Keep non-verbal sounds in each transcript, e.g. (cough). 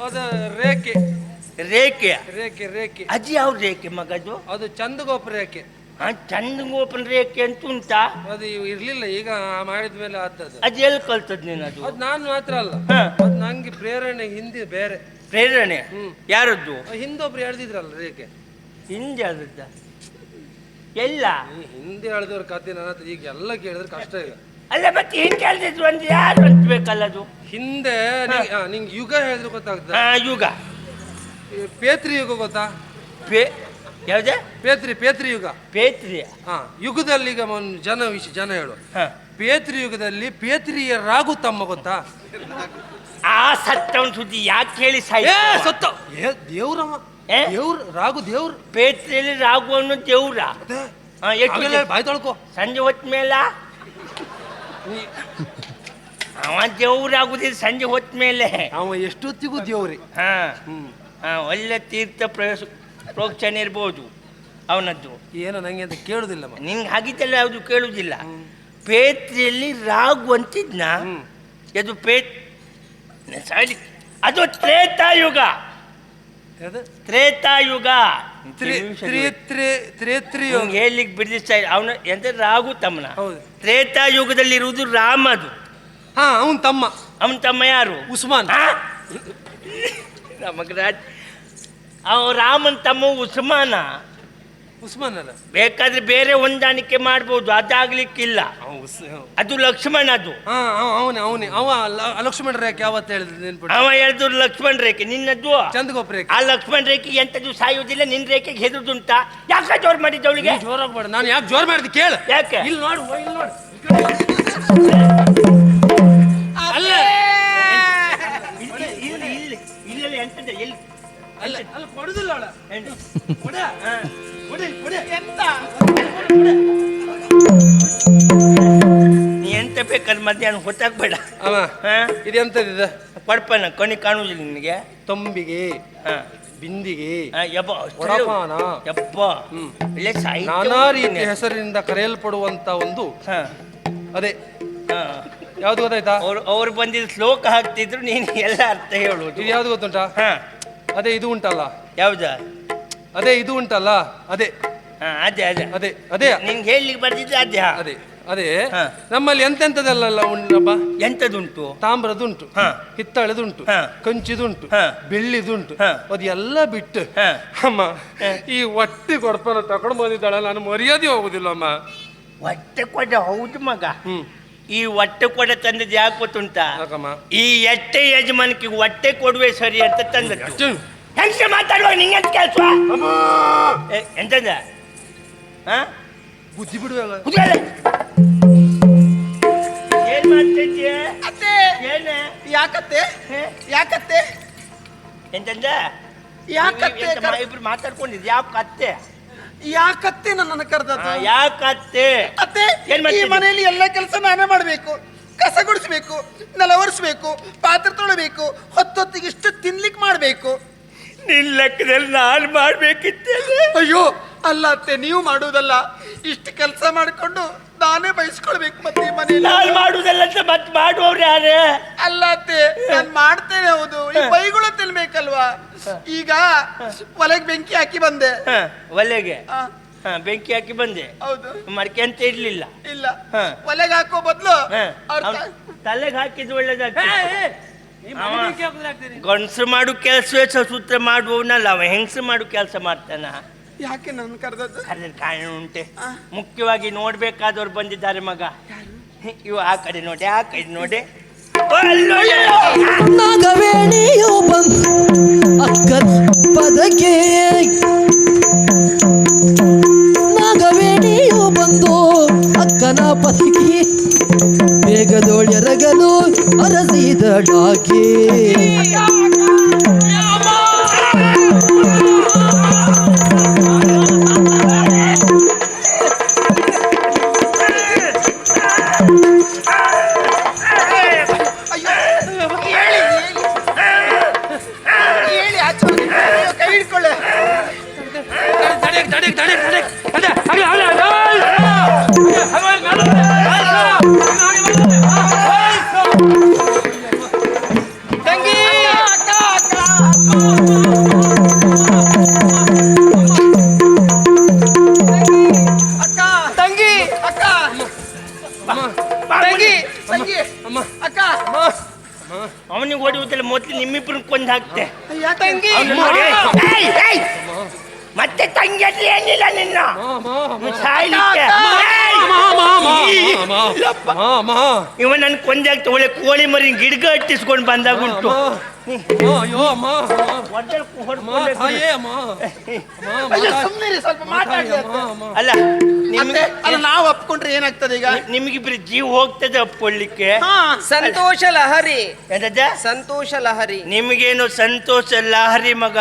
ಅದು ರೇಖೆ. ರೇಖೆ ರೇಖೆ ರೇಖೆ. ಅಜ್ಜಿ ಯಾವ ರೇಖೆ ಮಗದು ಅದು ಚಂದಗೋಪ ರೇಖೆ. ಆ ಓಪನ್ ರೇಖೆ ಅಂತ ಉಂಟಾ? ಅದು ಇರ್ಲಿಲ್ಲ ಈಗ ಮಾಡಿದ ಮೇಲೆ ಆದದ್ದು ಅದು ಎಲ್ಲಿ ಕಲ್ತದ್ ನೀನು ಅದು? ಅದು ನಾನು ಮಾತ್ರ ಅಲ್ಲ. ಅದು ನಂಗೆ ಪ್ರೇರಣೆ ಹಿಂದಿ ಬೇರೆ. ಪ್ರೇರಣೆ. ಯಾರದ್ದು? ಹಿಂದೊಬ್ರು ಹೇಳ್ದಿದ್ರಲ್ಲ ರೇಖೆ. ಹಿಂದೆ ಅದದ್ದ ಎಲ್ಲ? ಹಿಂದಿ ಹೇಳಿದವ್ರ ಕತೆ ನನ್ನ ಹತ್ರ ಈಗ ಎಲ್ಲ ಕೇಳಿದ್ರೆ ಕಷ್ಟ ಈಗ ಅಲ್ಲ ಮತ್ತೆ ಹಿಂಗೆ ಹೇಳ್ದಿದ್ರು ಅಂದ್ರೆ ಯಾರು ಅಂತ ಬೇಕಲ್ಲ ಅದು? ಹಿಂದೆ ನಿಂಗೆ- ಯುಗ ಹೇಳಿದ್ರು ಗೊತ್ತಾಗ್ತದೆ? ಹಾ ಯುಗ. ಪೇತ್ರಿ ಯುಗ ಗೊತ್ತಾ? ಪೇ ಯಾವ್ದೆ? ಪೇತ್ರಿ ಪೇತ್ರಿ ಯುಗ. ಪೇತ್ರಿಯ ಹಾ ಯುಗದಲ್ಲಿ ಈಗ ಒಂದು ಜನ ವಿಷಯ ಜನ ಹೇಳು. ಹಾ. ಪೇತ್ರಿ ಯುಗದಲ್ಲಿ ಪೇತ್ರಿಯ ರಾಗು ತಮ್ಮ ಗೊತ್ತಾ? ಆ ಸತ್ತವನ್ ಸುದ್ದಿ ಯಾಕೆ ಕೇಳಿ ಏ ಸತ್ತ. ಏ ದೇವ್ರಮ್ಮ ಏ? ದೇವ್ರ ರಾಗು ದೇವ್ರ. ಪೇತ್ರಿಯಲ್ಲಿ ರಾಗು ಅನ್ನೋ ದೇವ್ರ. ಅದೇ. ಹಾ ಎಷ್ಟು ಆಮೇಲೆ ಬಾಯ್ ತೊಳ್ಕೊ. ಸಂಜೆ ಹೊತ್ತ ಮೇಲ? ಅವ ಅವ ದೇವ್ರಾಗುದಿಲ್ಲ ಸಂಜೆ ಹೊತ್ತ ಮೇಲೆ. ಅವ ಎಷ್ಟೊತ್ತಿಗೂ ದೇವ್ರಿ. ಹಾ. ಹ್ಮ್. ಹಾ ಒಳ್ಳೆ ತೀರ್ಥ ಪ್ರವೇಶ ಪ್ರೋಕ್ಷಣೆ ಇರ್ಬೋದು ಅವನದ್ದು. ಏನೋ ನನಗೆ ಅಂತ ಕೇಳುದಿಲ್ಲಮ್ಮ ನಿಂಗೆ ಹಾಗಿದ್ದೆಲ್ಲ ಯಾವುದು ಕೇಳುವುದಿಲ್ಲ. ಪೇತ್ರಿಯಲ್ಲಿ ರಾಗು ಅಂತಿದ್ನ ಅದು ಪೇತ್ ಅದು ತ್ರೇತಾಯುಗ. ಯಾವ್ದು? ತ್ರೇತಾಯುಗ. ತ್ರಿ ತ್ರಿ ತ್ರಿ ತ್ರೇತ್ರಿ ಯುಗ. ಹೇಳಲಿಕ್ಕೆ ಬಿಡಿಸ್ತಾ ಅವನ ಎಂತ ರಾಗು ತಮ್ಮನ? ಹೌದು. ತ್ರೇತಾಯುಗದಲ್ಲಿರುವುದು ರಾಮ ಅದು ಹಾ ಅವನ್ ತಮ್ಮ. ಅವನ ತಮ್ಮ ಯಾರು? ಉಸ್ಮಾನ್? ನಮಗ್ ರಾಜ್ ಅವ ರಾಮನ್ ತಮ್ಮ ಉಸ್ಮಾನ. ಉಸ್ಮಾನ್ ಅಲ್ಲ ಬೇಕಾದ್ರೆ ಬೇರೆ ಹೊಂದಾಣಿಕೆ ಮಾಡ್ಬೋದು ಅದಾಗ್ಲಿಕ್ಕಿಲ್ಲ. ಅವ ಉಸ್ ಅದು ಲಕ್ಷ್ಮಣ ಅದು. ಹಾ ಅವನೇ ಅವನೇ. ಅವ ಲ- ಲಕ್ಷ್ಮಣ ರೇಖೆ ಯಾವತ್ತು ಹೇಳಿದ್ರು ಅವ ಹೇಳಿದ್ರು ಲಕ್ಷ್ಮಣ ರೇಖೆ ನಿನ್ನದು ಚಂದಗೋಪ ರೇಖೆ. ಆ ಲಕ್ಷ್ಮಣ ರೇಖೆ ಎಂತದ್ದು ಸಾಯುವುದಿಲ್ಲ ನಿನ್ ರೇಖೆಗೆ ಹೆದರುದುಂಟ? ಯಾಕೆ ಜೋರ್ ಮಾಡಿದ್ದ ಅವಳಿಗೆ? ಜೋರ್ ಜೋರಾಗ್ಬೇಡ ನಾನು ಯಾಕೆ ಜೋರ್ ಮಾಡಿದ್ ಕೇಳ. ಯಾಕೆ? ಇಲ್ಲಿ ನೋಡು ಓ, ಇಲ್ಲಿ ನೋಡು. ಅಲ್ಲ. ಅಲ್ಲ ಅಲ್ಲ ಕೊಡುದಿಲ್ಲ ಅವಳ. ಏನು? ಕೊಡ ಕೊಡಿ ಕೊಡಿ ಎಂತ? ನೀ ಎಂತ ಬೇಕಾದ್ರೆ ಮಧ್ಯಾಹ್ನ ಹೊತ್ತಾಕ್ಬೇಡ ಅವ ಹಾ? ಪಡ್ಪನ ಕಣಿ ಕಾಣುವುದಿಲ್ಲ ನಿನಗೆ? ತಂಬಿಗೆ ಹಾ. ಬಿಂದಿಗೆ ಹಾ, ಯಬ್ಬ ಅಷ್ಟೆಲ್ಲ- ವಡಪಾನ. ಯಬ್ಬ ಹ್ಮ್. ಒಳ್ಳೆ ಸಾಹಿತ್ಯ ನಾನಾ ರೀತಿಯ ಓದ್ತೀನಿ. ಹೆಸರಿನಿಂದ ಕರೆಯಲ್ಪಡುವಂತ ಒಂದು ಹಾ. ಅದೇ. ಹಾ. ಯಾವ್ದು ಗೊತ್ತಾಯ್ತಾ? ಅವ್ರು ಅವ್ರು ಬಂದಿದ್ದು ಶ್ಲೋಕ ಹಾಕ್ತಿದ್ರು ನೀನು ಎಲ್ಲ ಅರ್ಥ ಹೇಳುವುದು ಇದು ಯಾವ್ದು ಗೊತ್ತುಂಟಾ? ಹಾ. ಅದೇ ಇದು ಉಂಟಲ್ಲ. ಯಾವ್ದ? ಅದೇ ಇದು ಉಂಟಲ್ಲ. ಅದೇ. ಹಾ ಅದೇ ಅದೇ. ಅದೇ ಅದೇ. ನಿನ್ಗೆ ಹೇಳಲಿಕ್ಕೆ ಬರ್ತಿದ್ದೆ ಅದೇ. ಅದೇ ಅದೇ. ಹಾ. ನಮ್ಮಲ್ಲಿ ಎಂತೆಂತದಲ್ಲ ಉಂಟಪ್ಪ ಎಂತದುಂಟು ತಾಮ್ರದುಂಟು ಹಾ. ಹಿತ್ತಾಳೆದುಂಟು ಹಾ. ಕಂಚಿದುಂಟು ಹಾ. ಬೆಳ್ಳಿದುಂಟು ಹಾ. ಅದೆಲ್ಲ ಬಿಟ್ಟು. ಹಾ. ಅಮ್ಮ ಈ ಒಟ್ಟಿ ಕೊಡ್ಪನ ತಗೊಂಡು ಬಂದಿದ್ದಾಳೆ. ನಾನು ಮರ್ಯಾದೆ ಹೋಗುದಿಲ್ಲ ಅಮ್ಮ. ಹೊಟ್ಟೆ ಕೊಡ ಹೌದು ಮಗ. ಹ್ಮ್. ಈ ಹೊಟ್ಟೆ ಕೊಡ ತಂದದ್ದು ಯಾಕೆ ಗೊತ್ತುಂಟ? ಈ ಎಟ್ಟೆ ಯಜಮಾನಕ್ಕೆ ಹೊಟ್ಟೆ ಕೊಡುವೆ ಸರಿ ಅಂತ ತಂದದ್ದು. ಹೆಂಗೆ ಮಾತಾಡುವ ನಿಂಗೆ ಕೆಲಸ? ಎಂತಂದ? ಹಾ ಬುದ್ಧಿ ಕುತ್ಕೊಳ್ಳಿ. ಏನ್ ಮಾಡ್ತಿದ್ಯ? ಅತ್ತೆ! ಏನ? ಯಾಕತ್ತೆ? ಯಾಕತ್ತೆ? ಎಂತಂದ? ಯಾಕತ್ತೆ? ಇಬ್ರು ಮಾತಾಡ್ಕೊಂಡಿದ್ ಯಾವ ಕತ್ತೆ ಯಾಕತ್ತೆ ನನ್ನನ್ನು ಕರೆದದ್ದು? ಯಾಕತ್ತೆ? ಅತ್ತೆ ಏನ್ ಈ? ಮನೆಯಲ್ಲಿ ಎಲ್ಲ ಕೆಲಸ ನಾನೇ ಮಾಡಬೇಕು. ಕಸ ಗುಡಿಸ್ಬೇಕು ನೆಲ ಒರೆಸ್ಬೇಕು ಪಾತ್ರೆ ತೊಳಬೇಕು ಹೊತ್ತೊತ್ತಿಗೆ ಇಷ್ಟು ತಿನ್ಲಿಕ್ಕೆ ಮಾಡಬೇಕು. ನಿನ್ ಲೆಕ್ಕದಲ್ಲಿ ನಾನು ಮಾಡಬೇಕಿತ್ತೆ ಅಯ್ಯೋ ಅಲ್ಲ ಅತ್ತೆ ನೀವು ಮಾಡುವುದಲ್ಲ. ಇಷ್ಟು ಕೆಲಸ ಮಾಡಿಕೊಂಡು ನಾನೇ ಬಯಸ್ಕೊಳ್ಬೇಕು ಮತ್ತೆ ಈ ಮನೆಯಲ್ಲಿ. ನಾನು ಮಾಡುದಲ್ಲ ಅಂತ ಮತ್ತೆ ಮಾಡುವವ್ರು ಯಾರೇ? ಅಲ್ಲ ಅತ್ತೆ ನಾನು ಮಾಡ್ತೇನೆ ಹೌದು. ಈ ಬೈಗುಳ ತಿನ್ಬೇಕಲ್ವಾ? ಈಗ ಒಲೆಗೆ ಬೆಂಕಿ ಹಾಕಿ ಬಂದೆ. ಹ, ಒಲೆಗೆ. ಆ, ಹ, ಬೆಂಕಿ ಹಾಕಿ ಬಂದೆ. ಹೌದು. ಮಡಕೆ ಅಂತ ಇರ್ಲಿಲ್ಲ. ಇಲ್ಲ. ಹ. ಒಲೆಗೆ ಹಾಕೋ ಬದಲು ಹ, ಅವ್ರ ಅವ್ನ್ ತಲೆಗೆ ಹಾಕಿದ್ದು ಒಳ್ಳೇದಾಗ್ತದೆ. ಗಂಡಸು ಮಾಡು ಕೆಲಸವೇ ಸೂತ್ರ ಮಾಡುವವನಲ್ಲ. ಅವ ಹೆಂಗಸು ಮಾಡು ಕೆಲಸ ಮಾಡ್ತಾನ. ಯಾಕೆ ನನ್ನ ಕರೆದದ್ದು? ಅದ್ರ ಕಾರಣ ಉಂಟೆ. ಆ. ಮುಖ್ಯವಾಗಿ ನೋಡ್ಬೇಕಾದವ್ರು ಬಂದಿದ್ದಾರೆ ಮಗ. ಇವ ಆ ಕಡೆ ನೋಡಿ ಆ ಕಡೆ ನೋಡಿ. ನಾಗವೇಣಿಯು ಬಂದು ಅಕ್ಕನ ಪದಕ್ಕೆ ನಾಗವೇಣಿಯು ಬಂದು ಅಕ್ಕನ ಪದಕ್ಕೆ ಬೇಗದೊಳೆರಗಲು ಅರಸಿದ ಅಯ್ಯೋ ತಂಗಿ ಅಲ್ಲಿ ಏನಿಲ್ಲ ನಿನ್ನ ಸಾಯ್ಲಿಕ್ಕೆ. ಇಲ್ಲಪ್ಪ. ಇವ ನನ್ ಕೊಂದ್ಯಾಗ ಒಳ್ಳೆ ಕೋಳಿ ಮರಿ ಗಿಡ್ಗ ಹಟ್ಟಿಸ್ಕೊಂಡು ಬಂದಾಗ ಉಂಟು. ಅಯ್ಯೋ ಹೊಡ್ಕೊಂಡೆ ಮಾತಾಡಿ. ಸ್ವಲ್ಪ ಮಾತಾಡಿ ಅಲ್ಲ ಅತ್ತೆ, ನಿಮ್ಗೆ ಅಲ್ಲ ನಾವು ಒಪ್ಕೊಂಡ್ರೆ ಏನಾಗ್ತದೆ ಈಗ? ನಿಮಗಿಬ್ರು ಜೀವ ಹೋಗ್ತದೆ ಒಪ್ಕೊಳ್ಳಿಕ್ಕೆ. ಹಾ ಸಂತೋಷ ಲಹರಿ. ಎಂತದ ಸಂತೋಷ ಲಹರಿ. ನಿಮ್ಗೇನು ಸಂತೋಷ ಲಹರಿ ಮಗ?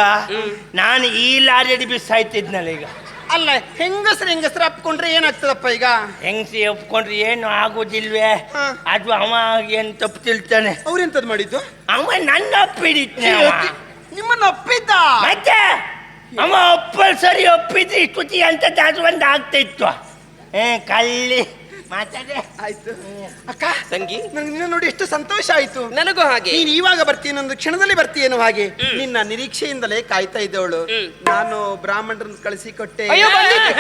ನಾನು ಈ ಲಾರಿ ಬಿ ಸಾಯ್ತಿದ್ನಲ್ಲ ಈಗ. ಅಲ್ಲ ಹೆಂಗಸ್ರ ಹೆಂಗಸ್ರ ಅಪ್ಕೊಂಡ್ರೆ ಏನಾಗ್ತದಪ್ಪ ಈಗ? ಹೆಂಗಸಿ ಒಪ್ಕೊಂಡ್ರೆ ಏನು ಆಗೋದಿಲ್ವೇ? ಹಾ. ಅದು ಅವ ಏನ್ ತಪ್ಪು ತಿಳ್ತಾನೆ. ಅವ್ರೆಂತದ್ ಮಾಡಿದ್ದು? ಅವ ನನ್ನ ಅಪ್ಪಿಡಿದ್ನೆ ಅವ. ನಿಮ್ಮನ್ನ ಒಪ್ಪಿದ್ದ? ಮತ್ತೆ? ಅವ ಒಪ್ಪಲ್ ಸರಿ ಒಪ್ಪಿದ್ರೆ ಸ್ತುತಿ ಅಂತ ಅದು ಒಂದು ಆಗ್ತಿತ್ತು. ಏ ಕಳ್ಳಿ. ಮಾತಾಡೆ ಆಯ್ತು. ಅಕ್ಕ ತಂಗಿ? ನನಗೆ ನಿನ್ನ ನೋಡಿ ಎಷ್ಟು ಸಂತೋಷ ಆಯ್ತು. ನನಗೂ ಹಾಗೆ. ನೀನ್ ಇವಾಗ ಬರ್ತೀನಿ ಒಂದು ಕ್ಷಣದಲ್ಲಿ ಬರ್ತೀಯೇನೋ ಹಾಗೆ. ನಿನ್ನ ನಿರೀಕ್ಷೆಯಿಂದಲೇ ಕಾಯ್ತಾ ಇದ್ದವಳು. ನಾನು ಬ್ರಾಹ್ಮಣರನ್ನ ಕಳಿಸಿ ಕೊಟ್ಟೆ. ಅಯ್ಯೋ ಬಂದಿದ್ದು.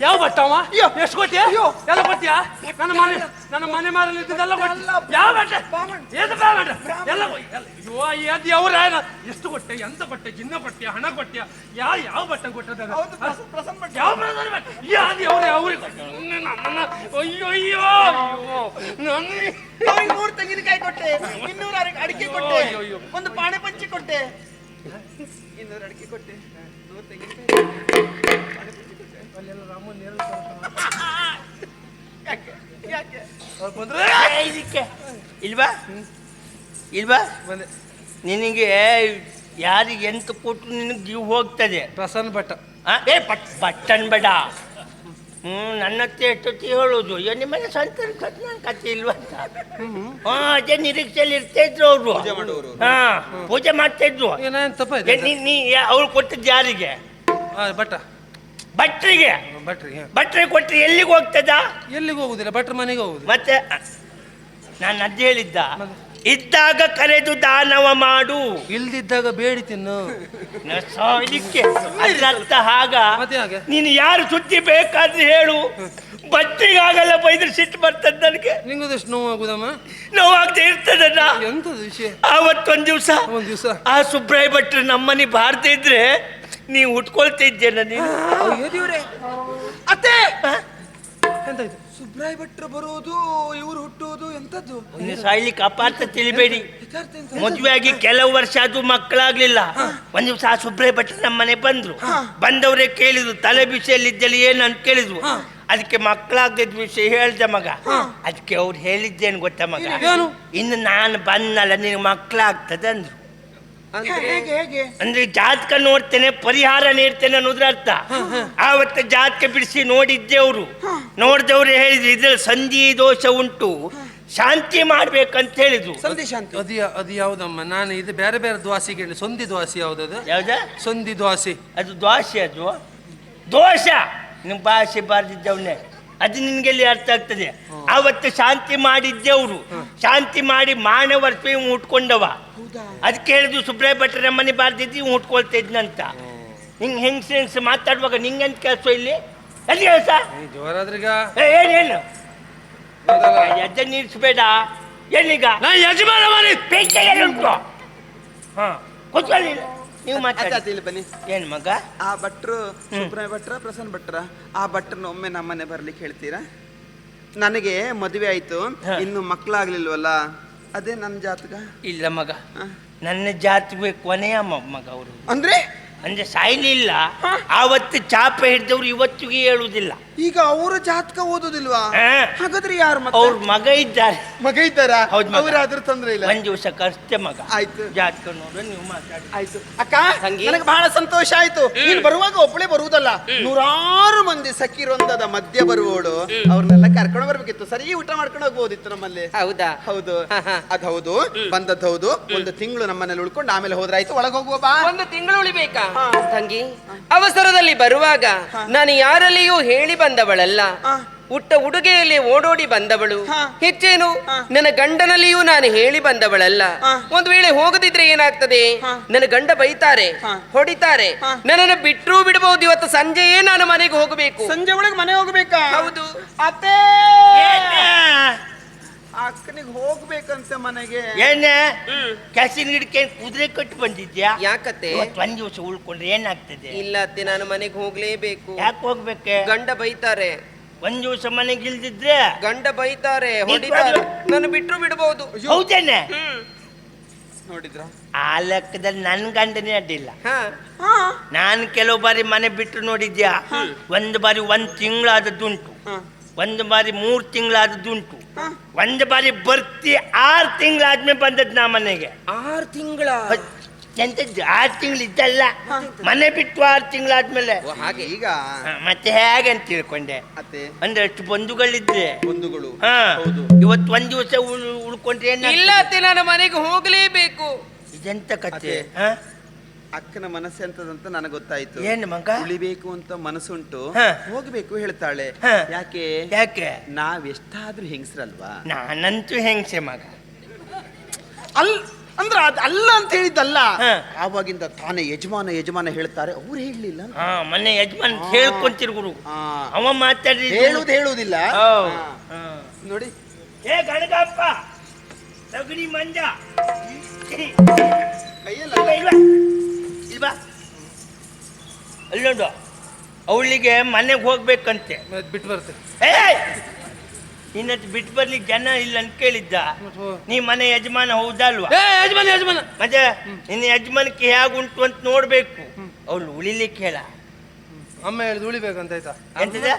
ಯಾವ ಬಟ್ಟವ ಅಯ್ಯೋ. ಎಷ್ಟು ಕೊಟ್ಟಿಯ? ಅಯ್ಯೋ. ಎಲ್ಲ ಕೊಟ್ಟಿಯ? ನನ್ನ ಮನೆ ನನ್ನ ಮನೆ ಮಾರಲ್ಲಿ ಇದ್ದಿದ್ದೆಲ್ಲ ಕೊಟ್ಟಿ ಯಾವ ಬಟ್ಟೆ? ಏನು ಬ್ರಾಹ್ಮಣ ಎಲ್ಲ ಕೊ- ಎಲ್ಲ- ಅಯ್ಯೋ ಈ ಯಾವ್ರ ಅವ್ರ ಎಷ್ಟು ಕೊಟ್ಟೆ? ಎಂತ ಬಟ್ಟೆ? ಚಿನ್ನ ಕೊಟ್ಟೆ ಹಣ ಕೊಟ್ಟೆ ಯಾವ ಯಾವ ಬಟ್ಟೆ ಕೊಟ್ಟದ ಹೌದು, ಪ್ರಸ- ಪ್ರಸನ್ನ ಬಟ್ಟೆ. ಯಾವ ಬಟ್ಟೆ ಬಟ್ಟೆ? ಈ ಆದಿ ಅವ್ರೆ ಅವ್ರಿಗೆ ಕೊಟ್ಟೆ. ನನ್ನನ್ನ ಅಯ್ಯೋ ಅಯ್ಯೋ ಅಯ್ಯೋ. ನನ್ನ ಅವ್ನಿಗೆ ನೂರು ತೆಂಗಿನಕಾಯಿ ಕೊಟ್ಟೆ. ಇನ್ನೂರು ಅಡಿ- ಅಡಿಕೆ ಕೊಟ್ಟೆ. ಅಯ್ಯೋ, ಅಯ್ಯೋ. ಒಂದು ಪಾಣೆ ಪಂಚಿ ಕೊಟ್ಟೆ. ಇನ್ನೂರು ಅಡಿಕೆ ಕೊಟ್ಟೆ. ನೂರು ತೆಂಗಿನಕಾಯಿ ಯಾಕೆ ಯಾಕೆ ಏ, ಇದಕ್ಕೆ ಇಲ್ವಾ? ಇಲ್ವಾ? ಬಂದೆ. ನಿನಗೆ ಯಾರಿಗೆ ಎಂತ ಕೊಟ್ಟು ನಿನಗೆ ಜೀವ ಹೋಗ್ತದೆ. ಪ್ರಸನ್ನ ಭಟ್. ಆ? ಏ ಪಟ್ ಬಟ್ಟನ್ ಬೇಡ. ಹ್ಞೂ ನನ್ನತ್ತೆ ಎಷ್ಟೊತ್ತಿ ಹೇಳೋದು? ಅಯ್ಯೋ ನಿಮ್ಮನೆ ಸ್ವಂತ ನಾನು ಕತೆ ಇಲ್ವಾ ಅಂತ? ಹಾ ಅದೇ ನಿರೀಕ್ಷೆಯಲ್ಲಿ ಇರ್ತಾ ಇದ್ರು ಅವರು. ಹಾ ಪೂಜೆ ಮಾಡ್ತಾ ಇದ್ರು. ಏನೇನು ತಪ್ಪ ನೀ ನೀ ಅವ್ರು ಕೊಟ್ಟಿದ್ದು ಯಾರಿಗೆ? ಭಟ್ಟ ಭಟ್ರಿಗೆ? ಭಟ್ರಿ ಭಟ್ರಿಗೆ ಕೊಟ್ಟರೆ ಎಲ್ಲಿಗೆ ಹೋಗ್ತದ? ಎಲ್ಲಿಗೆ ಹೋಗುದಿಲ್ಲ? ಭಟ್ರ ಮನೆಗೆ ಹೋಗುದು. ಮತ್ತೆ ನಾನು ಅದ್ದು ಹೇಳಿದ್ದ. ಇದ್ದಾಗ ಕರೆದು ದಾನವ ಮಾಡು. ಇಲ್ದಿದ್ದಾಗ ಬೇಡಿ ತಿನ್ನು. ನ- ಸಾಯ್ಲಿಕ್ಕೆ ಹಾಗ. ಮತ್ತೆ ಹಾಗೆ? ನೀನು ಯಾರು ಸುದ್ದಿ ಬೇಕಾದ್ರೆ ಹೇಳು. ಬತ್ತಿಗಾಗಲ್ಲ ಬೈದ್ರೆ ಸಿಟ್ಟು ಬರ್ತದೆ ನನಗೆ. ನಿಂಗದಷ್ಟು ನೋವು ಆಗುದಮ್ಮ? ಇರ್ತದಲ್ಲ ಎಂತದ ವಿಷಯ? ಆವತ್ತೊಂದ್ ದಿವಸ ಒಂದ್ ದಿವಸ? ಆ ಸುಬ್ರಾಯ ಭಟ್ರು ನಮ್ಮನೆ ಬಾರ್ದೇ ಇದ್ರೆ ನೀವು ಉಟ್ಕೊಳ್ತಾ ಇದ್ದೇನ ನೀನು? ಅತ್ತೆ! ಎಂತಾಯ್ತು? ಸುಬ್ರಾಯ್ ಭಟ್ರು ಬರೋದು ಇವ್ರು ಹುಟ್ಟೋದು ಎಂತದ್ದು ನೀನು ಸಾಯ್ಲಿಕ್ಕೆ ಅಪಾರ್ಥ ತಿಳಿಬೇಡಿ. ಮದುವೆ ಆಗಿ ಕೆಲವು ವರ್ಷ ಅದು ಮಕ್ಕಳಾಗ್ಲಿಲ್ಲ. ಒಂದ್ ದಿವಸ ಆ ಸುಬ್ರಾಯ ಭಟ್ರು ನಮ್ಮನೆ ಬಂದ್ರು. ಬಂದವರೇ ಕೇಳಿದ್ರು ತಲೆ ಬಿಸಿಯಲ್ಲಿದ್ದಲ್ಲಿ ಏನು ಅಂತ ಕೇಳಿದ್ರು. ಅದಕ್ಕೆ ಮಕ್ಕಳಾಗ್ದ ವಿಷಯ ಹೇಳ್ದೆ ಮಗ. ಅದಕ್ಕೆ ಅವ್ರು ಹೇಳಿದ್ದೇನು ಗೊತ್ತ ಮಗ? ಇನ್ನು ನಾನು ಬಂದಲ್ಲ ನಿನಗೆ ಮಕ್ಕಳಾಗ್ತದೆ ಅಂದ್ರೆ. ಹೇಗೆ ಹೇಗೆ? ಅಂದ್ರೆ ಜಾತಕ ನೋಡ್ತೇನೆ ಪರಿಹಾರ ನೀಡ್ತೇನೆ ಅನ್ನೋದ್ರ ಅರ್ಥ. ಆವತ್ತು ಜಾತಕ ಬಿಡಿಸಿ ನೋಡಿದ್ದೆ ಅವರು. ನೋಡಿದವ್ರು ಹೇಳಿದ್ರು ಇದ್ರಲ್ಲಿ ಸಂಧಿ ದೋಷ ಉಂಟು. ಶಾಂತಿ ಮಾಡ್ಬೇಕಂತ ಹೇಳಿದ್ರು. ಸಂಧಿ ಶಾಂತಿ. ಅದು ಯಾ- ಅದು ಯಾವ್ದಮ್ಮ? ನಾನು ಇದು ಬೇರೆ ಬೇರೆ ದ್ವಾಸಿ ಕೇಳಿ. ಸಂಧಿ ದ್ವಾಸಿ ಯಾವ್ದದು ಯಾವ್ದ? ಸಂಧಿ ದ್ವಾಸಿ. ಅದು ದ್ವಾಸಿ ಅದು. ದೋಷ! ನಿಮ್ ಭಾಷೆ ಬಾರ್ದಿದ್ದವನ್ನೇ ಅದು ನಿನ್ಗೆಲ್ಲಿ ಅರ್ಥ ಆಗ್ತದೆ. ಆವತ್ತು ಶಾಂತಿ ಮಾಡಿದ್ದೆ ಅವರು. ಶಾಂತಿ ಮಾಡಿ ಮಾನವರ್ಪಿ ಉಟ್ಕೊಂಡವ. ಅದಕ್ಕೆ ಹೇಳಿದ್ವಿ ಸುಬ್ರಾಯ ಭಟ್ರ ನಮ್ಮನೆ ಬಾರ್ದಿದ್ದು ಇವ್ ಉಟ್ಕೊಳ್ತಾ ಇದ್ನಂತ. ಹಿಂಗ್ ಹೆಂಗ್ಸ್ ಹೆಂಗ್ಸ್ ಮಾತಾಡುವಾಗ ನಿಂಗಂತ ಕೆಲಸ ಇಲ್ಲಿ? ಎಲ್ಲಿ ಕೆಲಸ? ಈ ಜೋರಾದ್ರೀಗ? ಏನೇನು ಯಜ್ಜ ನಿಲ್ಸ್ಬೇಡ ಎಲ್ಲಿಗ? ನಾ ಯಜಮಾನ ಮಾಡಿ ಪೇಟೆಯಲ್ಲಿ ಉಂಟು ಹಾ. ಕೂತ್ಕೊಳ್ಳಿ ನೀವು ಅತ್ತೆ, ಮಾತಾಡಿ. ಅತ್ತೆ, ಇಲ್ಲಿ ಬನ್ನಿ. ಏನ್ ಮಗ? ಆ ಭಟ್ರು ಸುಬ್ರಾಯ ಭಟ್ರ ಪ್ರಸನ್ನ ಭಟ್ರ ಆ ಭಟ್ರನ್ನ ಒಮ್ಮೆ ನಮ್ಮನೆ ಬರ್ಲಿಕ್ಕೆ ಹೇಳ್ತೀರಾ? ನನಗೆ ಮದುವೆ ಆಯ್ತು. ಇನ್ನು ಮಕ್ಕಳಾಗ್ಲಿಲ್ವಲ್ಲ ಅದೇ ನನ್ನ ಜಾತಕ? ಇಲ್ಲ ಮಗ. ನನ್ನ ಜಾತಿಗೆ ಕೊನೆಯ ಮ- ಮಗ ಅವರು. ಅಂದ್ರೆ? ಅಂದ್ರೆ ಸಾಯ್ಲಿಲ್ಲ. ಆವತ್ತು ಚಾಪ ಹಿಡಿದವ್ರು ಇವತ್ತಿಗೆ ಹೇಳುವುದಿಲ್ಲ ಈಗ ಅವರ ಜಾತಕ ಓದೋದಿಲ್ವಾ. ಹಾಗಾದ್ರೆ ಯಾರು ಅವ್ರ ಮಗ ಇದ್ದಾರೆ. ಮಗ ಇದ್ದಾರಾ? ಹೌದ್ ಮಗ. ಅವರಾದ್ರೂ ತೊಂದ್ರೆ ಇಲ್ಲ. ಒಂದ್ ದಿವಸ ಕಷ್ಟೇ ಮಗ. ಆಯ್ತು. ಜಾತಕ ನೋಡು ನೀವು ಮಾತಾಡಿ. ಆಯ್ತು. ಅಕ್ಕ ತಂಗಿ? ನನಗೆ ಬಹಳ ಸಂತೋಷ ಆಯ್ತು. ನೀನು ಬರುವಾಗ ಒಬ್ಬಳೇ ಬರುವುದಲ್ಲ. ನೂರಾರು ಮಂದಿ ಸಖಿರೊಂದದ ಮಧ್ಯ ಬರುವವಳು ಅವ್ರನ್ನೆಲ್ಲ ಕರ್ಕೊಂಡು ಬರ್ಬೇಕಿತ್ತು. ಸರಿ ಊಟ ಮಾಡ್ಕೊಂಡು ಹೋಗ್ಬೋದಿತ್ತು ನಮ್ಮಲ್ಲಿ. ಹೌದಾ? ಹೌದು. ಅದ್ ಹೌದು ಬಂದದ್ ಹೌದು. ಒಂದು ತಿಂಗಳು ನಮ್ಮನೇಲಿ ಉಳ್ಕೊಂಡು ಆಮೇಲೆ ಹೋದ್ರಾಯ್ತು ಒಳಗೆ ಹೋಗುವ ಬಾ. ಒಂದು ತಿಂಗಳು ಉಳಿಬೇಕಾ? ಹಾ. ತಂಗಿ ಅವಸರದಲ್ಲಿ ಬರುವಾಗ ನಾನು ಯಾರಲ್ಲಿಯೂ ಹೇಳಿ ಬಂದವಳಲ್ಲ. ಹುಟ್ಟ ಉಟ್ಟ ಉಡುಗೆಯಲ್ಲಿ ಓಡೋಡಿ ಬಂದವಳು. ಹೆಚ್ಚೇನು? ನನ್ನ ಗಂಡನಲ್ಲಿಯೂ ನಾನು ಹೇಳಿ ಬಂದವಳಲ್ಲ. ಒಂದು ವೇಳೆ ಹೋಗದಿದ್ರೆ ಏನಾಗ್ತದೆ? ನನ್ನ ಗಂಡ ಬೈತಾರೆ ಹೊಡಿತಾರೆ. ನನ್ನನ್ನು ಬಿಟ್ಟರೂ ಬಿಡಬಹುದು ಇವತ್ತು ಸಂಜೆಯೇ ನಾನು ಮನೆಗೆ ಹೋಗಬೇಕು. ಸಂಜೆ ಒಳಗೆ ಮನೆ ಹೋಗಬೇಕಾ? ಹೌದು. ಅತ್ತೆ! ಅಕ್ಕನಿಗೆ ಹೋಗ್ಬೇಕಂತೆ ಮನೆಗೆ. ಏನೇ ಕ್ಯಾಸಿನ ಗಿಡಕ್ಕೆ ಕುದುರೆ ಕಟ್ಟು ಬಂದಿದ್ಯಾ? ಯಾಕತ್ತೆ? ಇವತ್ತು ಒಂದ್ ದಿವಸ ಉಳ್ಕೊಂಡ್ರೆ ಏನಾಗ್ತದೆ? ಇಲ್ಲ ಅತ್ತೆ ನಾನು ಮನೆಗೆ ಹೋಗ್ಲೇಬೇಕು. ಯಾಕೆ ಹೋಗ್ಬೇಕೆ? ಗಂಡ ಬೈತಾರೆ. ಒಂದ್ ದಿವಸ ಮನೆಗೆ ಇಲ್ದಿದ್ರೆ? ಗಂಡ ಬೈತಾರೆ ಹೊಡಿತಾರೆ. ನಾನು ಬಿಟ್ರು ಬಿಡಬಹುದು ಹೌದೇನೆ? ಹ್ಮ್. ನೋಡಿದ್ರ? ಆ ಲೆಕ್ಕದಲ್ಲಿ ನನ್ ಗಂಡನೇ ಅಡ್ಡಿಲ್ಲ. ಹಾ. ನಾನು ಕೆಲವು ಬಾರಿ ಮನೆ ಬಿಟ್ಟು ನೋಡಿದ್ಯಾ? ಒಂದು ಬಾರಿ ಒಂದ್ ತಿಂಗಳಾದದ್ದುಂಟು. ಒಂದು ಬಾರಿ ಮೂರ್ ತಿಂಗಳಾದದ್ದುಂಟು ಒಂದು ಬಾರಿ ಬರ್ತಿ ಆರ್ ತಿಂಗಳಾದ್ಮೇಲೆ ಬಂದದ್ದು ನಾ ಮನೆಗೆ. ಆರು ತಿಂಗಳ? ಎಂತದ್ದು? ಆರು ತಿಂಗಳು ಇದ್ದಲ್ಲ. ಮನೆ ಬಿಟ್ಟು ಆರು ತಿಂಗಳಾದ್ಮೇಲೆ. ಹಾಗೆ? ಈಗ? ಮತ್ತೆ ಹೇಗೆ ಅಂತ ತಿಳ್ಕೊಂಡೆ. ಅಂದ್ರೆ ಅಷ್ಟು ಬಂಧುಗಳಿದ್ರೆ. ಬಂಧುಗಳು. ಹಾ ಹೌದು. ಇವತ್ತು ಒಂದ್ ದಿವಸ ಉಳ್- ಉಳ್ಕೊಂಡ್ರೆ ಇಲ್ಲ ಅತ್ತೆ ನಾನು ಮನೆಗೆ ಹೋಗ್ಲೇಬೇಕು. ಇದೆಂತ ಕತೆ. ಹ? ಅಕ್ಕನ ಮನಸ್ಸು ಅಂತದಂತ ನನಗೆ ಗೊತ್ತಾಯ್ತು. ಏನು ಮಂಗ ಉಳಿಬೇಕು ಅಂತ ಮನಸ್ಸುಂಟು ಹ. ಹೋಗ್ಬೇಕು ಹೇಳ್ತಾಳೆ. ಹ. ಯಾಕೆ? ಯಾಕೆ? ನಾವ್ ಎಷ್ಟಾದ್ರೂ ಹೆಂಗಸ್ರಲ್ವಾ? ನಾನಂತೂ ಹೆಂಗ್ಸೆ ಮಗ. ಅಲ್ ಅಂದ್ರ ಅದ್ ಅಲ್ಲ ಅಂತ ಹೇಳಿದ್ದಲ್ಲ. ಹ. ಆವಾಗಿಂದ ತಾನೇ ಯಜಮಾನ ಯಜಮಾನ ಹೇಳ್ತಾರೆ. ಅವ್ರು ಹೇಳಲಿಲ್ಲ? ಹಾ ಮನೆ ಯಜಮಾನ್ ಹೇಳ್ಕೊಂತಿರ್ಗುರು ಅವ ಮಾತಾಡಿ ಹೇಳುದು ಹೇಳುದಿಲ್ಲ. ಹಾ. ನೋಡಿ. ಏ ಗಣಗಪ್ಪ! ತಗಡಿ ಮಂಜ. ಕೈಯಲ್ಲ. ಇಲ್ವಾ ಇಲ್ವಾ ಇಲ್ವಾ ಅಲ್ಲಿ ಅವಳಿಗೆ ಮನೆಗೆ ಹೋಗ್ಬೇಕಂತೆ. ಬಿಟ್ಟು ಬರ್ತೇನೆ ಏಯ್! ನಿನ್ನ ಬಿಟ್ಟು ಬರ್ಲಿಕ್ಕೆ ಜನ ಇಲ್ಲ ಅಂತ ಕೇಳಿದ್ದ. ನೀ ಮನೆ ಯಜಮಾನ ಹೌದಲ್ವಾ? ಏ ಯಜಮಾನ ಯಜಮಾನ. ಮತ್ತೆ ನಿನ್ನ ಯಜಮಾನಕ್ಕೆ ಹೇಗುಂಟು ಅಂತ ನೋಡ್ಬೇಕು. ಅವಳು ಉಳಿಲಿಕ್ಕೆ ಹೇಳ. ಅಮ್ಮ ಹೇಳಿದ್ ಉಳಿಬೇಕಂತ ಆಯ್ತಾ ಎಂತದ?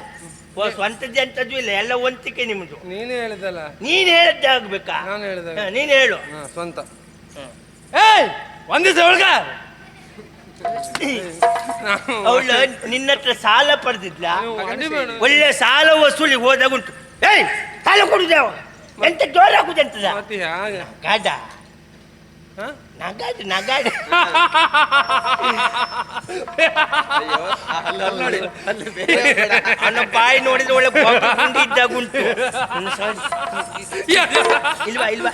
ಓ ಸ್ವಂತದ್ದು ಎಂತದ್ದು ಇಲ್ಲ ಎಲ್ಲ ಒಂತಿಕೆ ನಿಮ್ದು. ನೀನೇ ಹೇಳಿದಲ್ಲ ನೀನ್ ಹೇಳದ್ದೆ ಆಗ್ಬೇಕಾ? ನಾನು ಹೇಳಿದ ನೀನ್ ಹೇಳು. ಸ್ವಂತ. ಏಯ್ ಒಂದ್ ದಿವಸ ಒಳಗ ಅವಳು ನಿನ್ನ ಹತ್ರ ಸಾಲ ಪಡೆದಿದ್ಲ? ಒಳ್ಳೆ ಸಾಲ ವಸೂಲಿ ಹೋದಾಗ ಉಂಟು. ಏಯ್ ಸಾಲ ಕೊಡುದೇವ ಎಂತ ಜೋರಾಗುದಂತದ ಹಾಕುದಂತದ ಗಾಡ ನಗಾಡಿ ನಗಾಡ ನಗಾಡ ಅವನ ಬಾಯಿ ನೋಡಿದ್ರೆ ಒಳ್ಳೆ ಇದ್ದಾಗ ಉಂಟು. ಇಲ್ವಾ ಇಲ್ವಾ?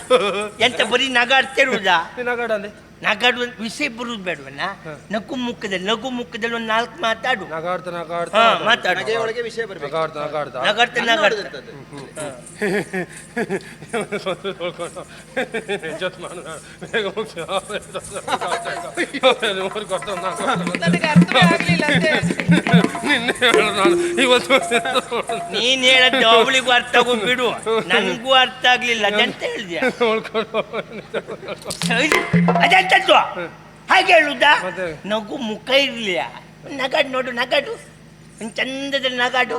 ಎಂತ ಬರೀ ನಗಾಡ್ತಿರುವುದಾ? ನಿನಗಡ ಅಂದೆ ನಗಾಡುವ ವಿಷಯ ಬರುದು ಬೇಡವನ್ನ ನಗು ಮುಖದಲ್ಲಿ ನಗು ಮುಖದಲ್ಲಿ ಒಂದು ನಾಲ್ಕು ಮಾತಾಡು. ನಗಾಡ್ತಾ ನಗಾಡ್ತಾ. ಹಾ ಮಾತಾಡು. ನಗೆ ಒಳಗೆ ವಿಷಯ ಬರ್ಬೇಕು. ನಗಾಡ್ತಾ ನಗಾಡ್ತಾ. ನಗಾಡ್ತ ನಗಾಡ್ತ. ಜೊತೆ ಮಾಡು ಬೇಗ ಮುಗ್ಸು. ಊರ್ (laughs) ಕೊಡ್ತಾ ನಾನು ನನಗೆ ಅರ್ಥವೇ ಆಗಲಿಲ್ಲ ನಿನ್ನೆ ನಾನು ಇವತ್ತು ನೀನ್ ಹೇಳದ್ದು ಅವಳಿಗೂ ಅರ್ಥ ಆಗು ಬಿಡು. ನನ್ಗೂ ಅರ್ಥ ಆಗ್ಲಿಲ್ಲ. ಅದಂತ ಹೇಳಿದ್ಯಾ ಉಳ್ಕೊಂಡು ಅದೆಂತದ್ದು ಹಾಗೆ ಹೇಳುದಾ? ನಗು ಮುಖ ಇರ್ಲಿಲ್ಲ. ನಗಾಡು ನೋಡು ನಗಾಡು. ಒಂದು ಚಂದದ ನಗಾಡು.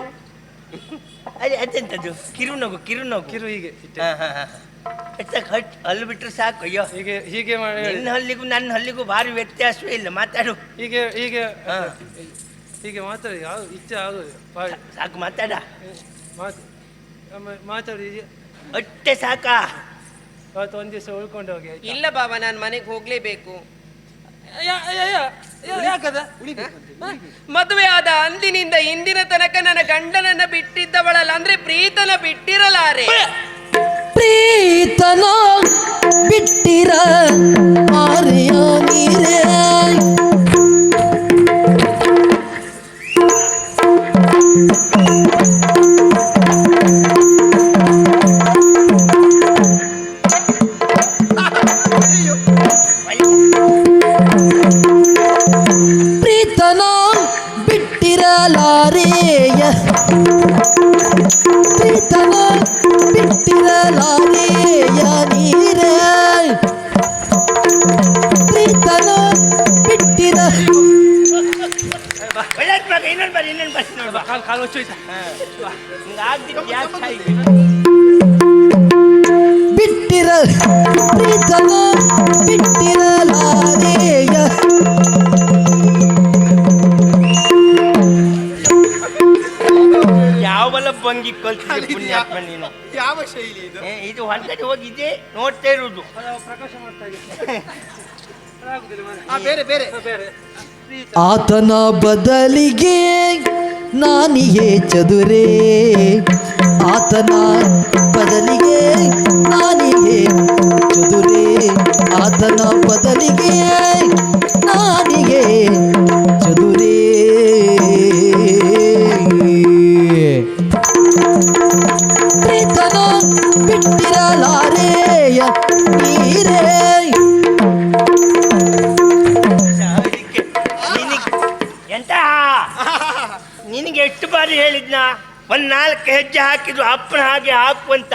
ಅದೇ ಅದೆಂತದ್ದು? ಕಿರು ನಗು ಕಿರು ನಗು. ಕಿರು ಹೀಗೆ ಇಟ್ಟೆ. ಹಾ, ಹಾ, ಹಾ. ಎತ್ತ ಹಟ್ ಅಲ್ಲಿ ಬಿಟ್ರೆ ಸಾಕು. ಅಯ್ಯೋ. ಹೀಗೆ ಹೀಗೆ ಮಾಡಿ ನಿನ್ನ ಹಲ್ಲಿಗೂ ನನ್ನ ಹಲ್ಲಿಗೂ ಭಾರಿ ವ್ಯತ್ಯಾಸವೇ ಇಲ್ಲ. ಮಾತಾಡು. ಹೀಗೆ ಹೀಗೆ. ಹೀಗೆ ಮಾತಾಡಿ. ಯಾವ ಇಚ್ಛೆ ಆಗೋದು ಸಾಕು ಮಾತಾಡ. ಮಾತಾಡಿ ಹೊಟ್ಟೆ ಅಟ್ಟೆ ಸಾಕಾ? ಅವತ್ತು ಒಂದ್ ದಿವಸ ಉಳ್ಕೊಂಡು ಹೋಗಿ ಆಯ್ತಾ? ಇಲ್ಲ ಬಾಬಾ ನಾನು ಮನೆಗೆ ಹೋಗ್ಲೇಬೇಕು. ಯಾ- ಯಾ- ಯಾ- ಯಾ- ಯಾಕದ? ಮದುವೆ ಆದ ಅಂದಿನಿಂದ ಇಂದಿನ ತನಕ ನನ್ನ ಗಂಡನನ್ನ ಬಿಟ್ಟಿದ್ದವಳಲ್ಲ ಅಂದ್ರೆ ಪ್ರೀತನ ಬಿಟ್ಟಿರಲಾರೆ. ಪ್ರೀತನ ಬಿಟ್ಟಿರ ಇದು ಏ, ಇದು ಹೊರಗಡೆ ಹೋಗಿದೆ ನೋಡ್ತಾ ಇರುವುದು ಪ್ರಕಾಶ ಮಾಡ್ತಾ (laughs) ಆ, ಬೇರೆ ಬೇರೆ. ಆತನ ಬದಲಿಗೆ ನಾನಿಯೇ ಚದುರೇ. ಆತನ ಬದಲಿಗೆ ನಾನಿಯೇ ಚದುರೇ. ಆತನ ಬದಲಿಗೆ ನಾನಿಗೆ ಒಂದ್ ನಾಲ್ಕು ಹೆಜ್ಜೆ ಹಾಕಿದ್ರು ಅಪ್ಪನ ಹಾಗೆ ಹಾಕುವಂತ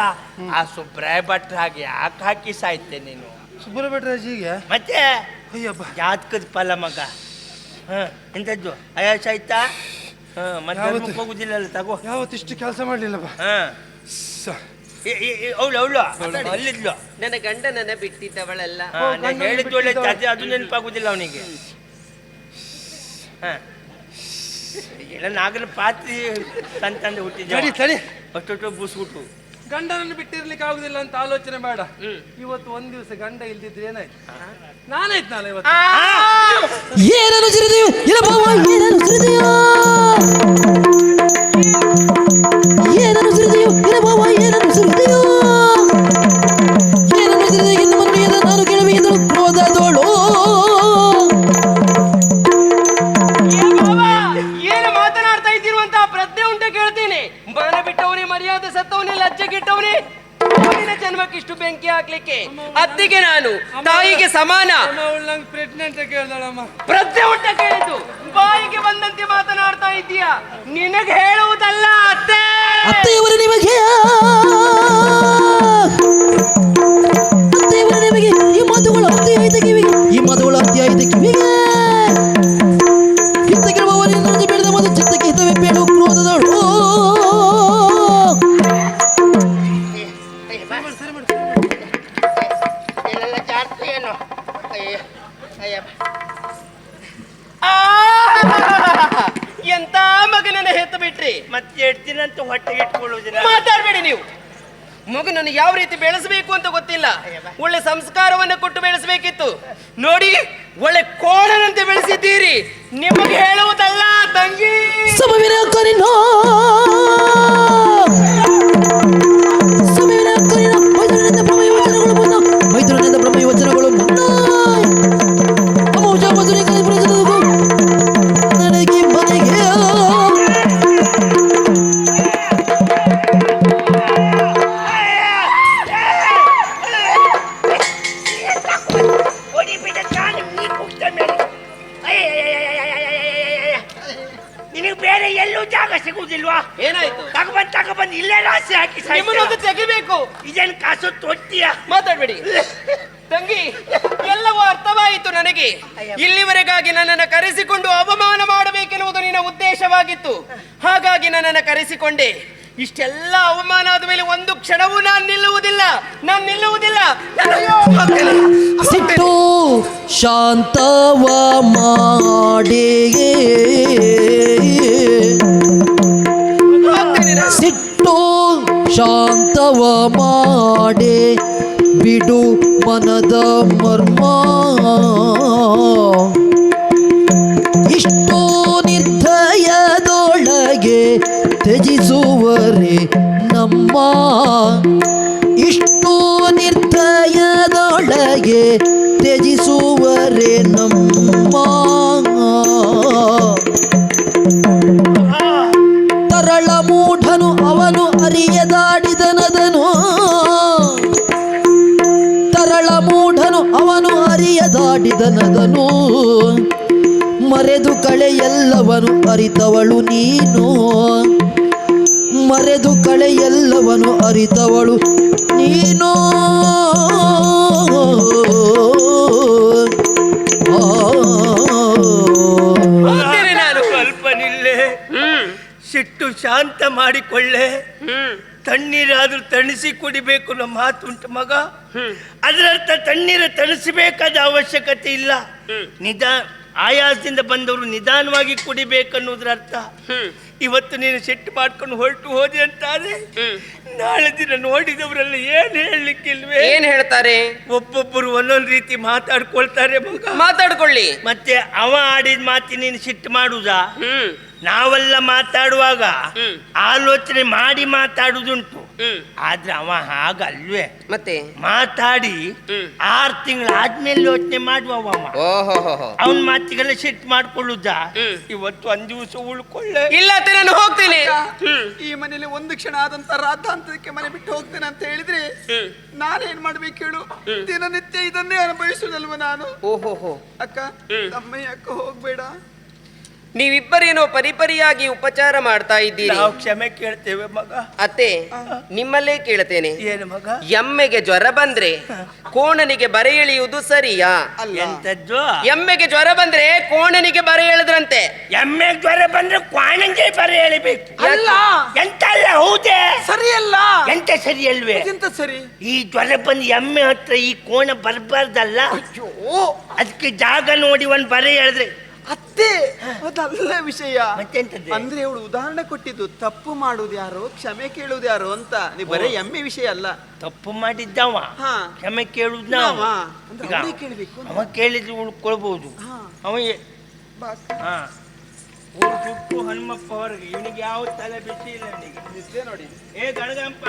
ಆ ಸುಬ್ರಾಯ ಭಟ್ರ ಹಾಗೆ ಯಾಕೆ ಹಾಕಿ ಸಾಯ್ತೆ ನೀನು? ಸುಬ್ರ ಭಟ್ರಾಜಿಗೆ ಮತ್ತೆ? ಅಯ್ಯಪ್ಪ. ಜಾತಕದ ಫಲ ಮಗ. ಹ ಎಂತದ್ದು? ಆಯಾಸ ಆಯ್ತಾ? ಹ ಮತ್ತೆ ಯಾವತ್ತು? ಹೋಗುದಿಲ್ಲಲ್ಲ ತಗೋ. ಯಾವತ್ತಿಷ್ಟು ಕೆಲಸ ಮಾಡ್ಲಿಲ್ಲಪ್ಪ? ಹ. ಸ- ಅವಳು ಅವಳು. ಅಲ್ಲಿದ್ಲು. ನನ್ನ ಗಂಡನನ್ನ ಬಿಟ್ಟಿದ್ದವಳಲ್ಲ. ಹ, ನಾನು ಹೇಳಿದ್ದು ಒಳ್ಳೆ. ಅದು ಅದು ನೆನಪಾಗುದಿಲ್ಲ ಅವನಿಗೆ. ಹ. ಎಲ್ಲ ನಾಗರ ಪಾತ್ರಿ ತಂತಂದು ಹುಟ್ಟಿದ್ದ. ತಡಿ. ತಡಿ ಅಷ್ಟೊಟ್ಟು ಬೂಸ್ಬಿಟ್ಟು ಗಂಡನನ್ನು ಬಿಟ್ಟಿರ್ಲಿಕ್ಕೆ ಆಗುದಿಲ್ಲ ಅಂತ ಆಲೋಚನೆ ಬೇಡ. ಇವತ್ತು ಒಂದ್ ದಿವಸ ಗಂಡ ಇಲ್ದಿದ್ರೆ ಏನಾಯ್ತು? ನಾನಾಯ್ತನಲ್ಲ ಇವತ್ತು. ಏನನ್ನು ಸಿರಿದೆಯೋ ಇಲ್ಲ ಬಾವ ಏನನ್ನು ಸಿರಿದೆಯೋ ಏನನ್ನು ಸಿರಿದೆಯೋ ಇಲ್ಲ ಬಾವ ಏನನ್ನು ಸಿರಿದೆಯೋ ಗಿಟ್ಟವನೇ ಅವನಿನ ಜನ್ಮಕ್ಕೆ ಇಷ್ಟು ಬೆಂಕಿ ಹಾಕ್ಲಿಕ್ಕೆ ಅತ್ತಿಗೆ ನಾನು, ತಾಯಿಗೆ ಸಮಾನ. ನಂಗೆ ಪ್ರೆಗ್ನೆಂಟ್ ಕೇಳ್ದಳಮ್ಮ ಪ್ರಜ್ಞೆ ಉಂಟ ಕೇಳಿದ್ದು ಬಾಯಿಗೆ ಬಂದಂತೆ ಮಾತನಾಡ್ತಾ ಇದ್ದೀಯ? ನಿನಗೆ ಹೇಳುವುದಲ್ಲ, ಅತ್ತೆ. ಅತ್ತೆಯವರು ನಿಮಗೆ ಮಗನನ್ನು ಯಾವ ರೀತಿ ಬೆಳೆಸಬೇಕು ಅಂತ ಗೊತ್ತಿಲ್ಲ. ಒಳ್ಳೆ ಸಂಸ್ಕಾರವನ್ನು ಕೊಟ್ಟು ಬೆಳೆಸಬೇಕಿತ್ತು. ನೋಡಿ ಒಳ್ಳೆ ಕೋಣನಂತೆ ಬೆಳೆಸಿದ್ದೀರಿ. ಕರೆಸಿಕೊಂಡೆ ಇಷ್ಟೆಲ್ಲ ಅವಮಾನ ಆದ ಮೇಲೆ ಒಂದು ಕ್ಷಣವೂ ನಾನು ನಿಲ್ಲುವುದಿಲ್ಲ. ನಾನು ನಿಲ್ಲುವುದಿಲ್ಲ. ಸಿಟ್ಟು ಶಾಂತವ ಮಾಡಿ. ಸಿಟ್ಟು ಶಾಂತವ ಮಾಡಿ ಬಿಡು ಮನದ ಮರ್ಮ. ಇಷ್ಟು ನಮ್ಮ, ಇಷ್ಟು ನಿರ್ಧಯದೊಳಗೆ ತ್ಯಜಿಸುವರೆ ನಮ್ಮ. ತರಳ ಮೂಢನು ಅವನು ಅರಿಯದಾಡಿದನದನು. ತರಳ ಮೂಢನು ಅವನು ಅರಿಯದಾಡಿದನದನು. ಮರೆದು ಕಳೆ ಎಲ್ಲವನು ಅರಿತವಳು ನೀನು. ಮರೆದು ಕಳೆ ಎಲ್ಲವನು ಅರಿತವಳು. ನೀನು ಆ ಹೋಗ್ತೇನೆ ನಾನು. ಸ್ವಲ್ಪ ನಿಲ್ಲೆ ಸಿಟ್ಟು ಶಾಂತ ಮಾಡಿಕೊಳ್ಳೆ. ತಣ್ಣೀರಾದ್ರೂ ತಣಿಸಿ ಕುಡಿಬೇಕು ನಮ್ಮ ಮಾತುಂಟು ಮಗ. ಅದರರ್ಥ ತಣ್ಣೀರು ತಣಿಸಬೇಕಾದ ಅವಶ್ಯಕತೆ ಇಲ್ಲ. ನಿಧಾನ ಆಯಾಸದಿಂದ ಬಂದವರು ನಿಧಾನವಾಗಿ ಕುಡಿಬೇಕನ್ನುವುದರ ಅರ್ಥ ಇವತ್ತು ನೀನು ಸಿಟ್ಟು ಮಾಡ್ಕೊಂಡು ಹೊರಟು ಹೋದೆ ಅಂತಾರೆ ನಾಳೆ ದಿನ ನೋಡಿದವರೆಲ್ಲ ಏನ್ ಹೇಳಲಿಕ್ಕಿಲ್ವೇ? ಏನ್ ಹೇಳ್ತಾರೆ? ಒಬ್ಬೊಬ್ಬರು ಒಂದೊಂದು ರೀತಿ ಮಾತಾಡ್ಕೊಳ್ತಾರೆ ಮಗ. ಮಾತಾಡ್ಕೊಳ್ಳಿ. ಮತ್ತೆ ಅವ ಆಡಿದ ಮಾತಿ ನೀನು ಸಿಟ್ಟು ಮಾಡುದಾ? ಹ್ಮ್. ನಾವೆಲ್ಲ ಮಾತಾಡುವಾಗ ಆಲೋಚನೆ ಮಾಡಿ ಮಾತಾಡುದುಂಟು ಆದ್ರೆ ಅವ ಹಾಗಲ್ವೇ. ಮತ್ತೆ? ಮಾತಾಡಿ ಆರ್ ತಿಂಗಳು ಆದ್ಮೇಲೆ ಯೋಚನೆ ಮಾಡುವ ಅವನ್ ಮಾತಿಗೆಲ್ಲ ಸಿಟ್ ಮಾಡ್ಕೊಳ್ಳುದ? ಇವತ್ತು ಒಂದ್ ದಿವಸ ಉಳ್ಕೊಳ್ಳೆ. ಇಲ್ಲ ನಾನು ಹೋಗ್ತೇನೆ. ಈ ಮನೇಲಿ ಒಂದು ಕ್ಷಣ ಆದಂತ ರಾಧಾಂತಕ್ಕೆ ಮನೆ ಬಿಟ್ಟು ಹೋಗ್ತೇನೆ ಅಂತ ಹೇಳಿದ್ರೆ. ನಾನೇನ್ ಮಾಡ್ಬೇಕು ಹೇಳು ದಿನನಿತ್ಯ ಇದನ್ನೇ ಅನುಭವಿಸುದಲ್ವ ನಾನು? ಓಹೋಹೋ. ಅಕ್ಕ ತಮ್ಮಯ್ಯ ಅಕ್ಕ ಹೋಗ್ಬೇಡ. ನೀವಿಬ್ಬರೇನೋ ಪರಿಪರಿಯಾಗಿ ಉಪಚಾರ ಮಾಡ್ತಾ ಇದ್ದೀರಿ. ನಾವು ಕ್ಷಮೆ ಕೇಳ್ತೇವೆ ಮಗ. ಅತ್ತೆ ನಿಮ್ಮಲ್ಲೇ ಕೇಳ್ತೇನೆ. ಏನು ಮಗ? ಎಮ್ಮೆಗೆ ಜ್ವರ ಬಂದ್ರೆ ಕೋಣನಿಗೆ ಬರೆ ಎಳೆಯುವುದು ಸರಿಯಾ? ಎಂತದ್ದು ಎಮ್ಮೆಗೆ ಜ್ವರ ಬಂದ್ರೆ ಕೋಣನಿಗೆ ಬರೆ ಎಳೆದ್ರಂತೆ. ಎಮ್ಮೆ ಜ್ವರ ಬಂದ್ರೆ ಕೋಣನಿಗೆ ಬರ ಎಳಿಬೇಕು. ಅಲ್ಲ ಎಂತ ಅಲ್ಲ ಹೌದೇ? ಸರಿಯಲ್ಲ. ಎಂತ ಸರಿ ಅಲ್ವೇ? ಎಂತ ಸರಿ? ಈ ಜ್ವರ ಬಂದು ಎಮ್ಮೆ ಹತ್ರ ಈ ಕೋಣ ಬರಬಾರ್ದಲ್ಲ? ಅದಕ್ಕೆ ಜಾಗ ನೋಡಿ ಒಂದ್ ಬರೆ ಹೇಳಿದ್ರೆ ಅತ್ತೆ ಅದಲ್ಲ ವಿಷಯ ಮತ್ತೆಂತದ್ದು? ಅಂದ್ರೆ ಇವಳು ಉದಾಹರಣೆ ಕೊಟ್ಟಿದ್ದು ತಪ್ಪು ಮಾಡುದು ಯಾರು ಕ್ಷಮೆ ಕೇಳುದು ಯಾರು ಅಂತ ನೀವು ಬರೇ ಎಮ್ಮೆ ವಿಷಯ ಅಲ್ಲ ತಪ್ಪು ಮಾಡಿದ್ದವ ಹಾ. ಕ್ಷಮೆ ಕೇಳುದು ನಾವು ನಾವಾ? ಅಂದ್ರೆ ಈಗ ಅವ್ರೇ ಕೇಳ್ಬೇಕು ಅಂತ. ಅವ ಕೇಳಿದ್ರೆ ಉಳ್ಕೊಳ್ಬಹುದು ಹಾ. ಅವ ಎ- ಬಾ. ಹಾ ಊರು ಸುಟ್ಟು ಹನುಮಪ್ಪ ಹೊರಗೆ ಇವನಿಗೆ ಯಾವ ತಲೆ ಬಿಸಿ ಇಲ್ಲ ನಿದ್ದೆ ನೋಡಿ ಏ ಗಣಗಂಪ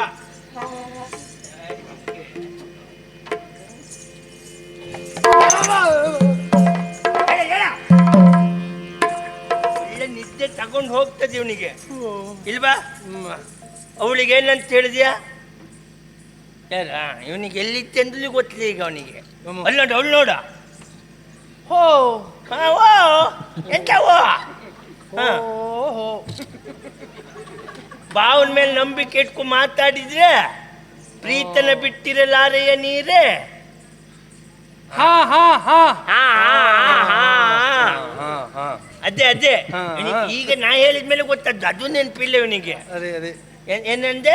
ಹೇಳ, ತಗೊಂಡು ಹೋಗ್ತದೆ ಇವನಿಗೆ ಇಲ್ವಾ? ಅವಳಿಗೆ ಏನಂತ ಹೇಳಿದ್ಯಾ? ಯಾರ? ಇವನಿಗೆ ಎಲ್ಲಿತ್ತೆ ಅಂತಲೂ ಗೊತ್ತಿಲ್ಲ ಈಗ ಅವನಿಗೆ. ಅಲ್ಲಿ ನೋಡು ಅವಳು ನೋಡ. ಹೋ. ಓ ಎಂತ ಓ. ಬಾವನ ಮೇಲೆ ನಂಬಿಕೆ ಇಟ್ಕೊಂಡು ಮಾತಾಡಿದ್ರೆ ಪ್ರೀತನ ಬಿಟ್ಟಿರಲಾರೆಯ ನೀರೇ. ಹಾ, ಹಾ, ಹಾ, ಹಾ. ಹಾ ಹಾ. ಅದೇ ಅದೇ. ಹಾ, ಇವ್ನಿಗೆ ಹಾ. ಈಗ ನಾ ಹೇಳಿದ್ಮೇಲೆ ಗೊತ್ತದ್ದು ಅದು ನೆನಪಿಲ್ಲ ಇವನಿಗೆ. ಅದೇ ಅದೇ. ಏನ್- ಏನಂದೆ?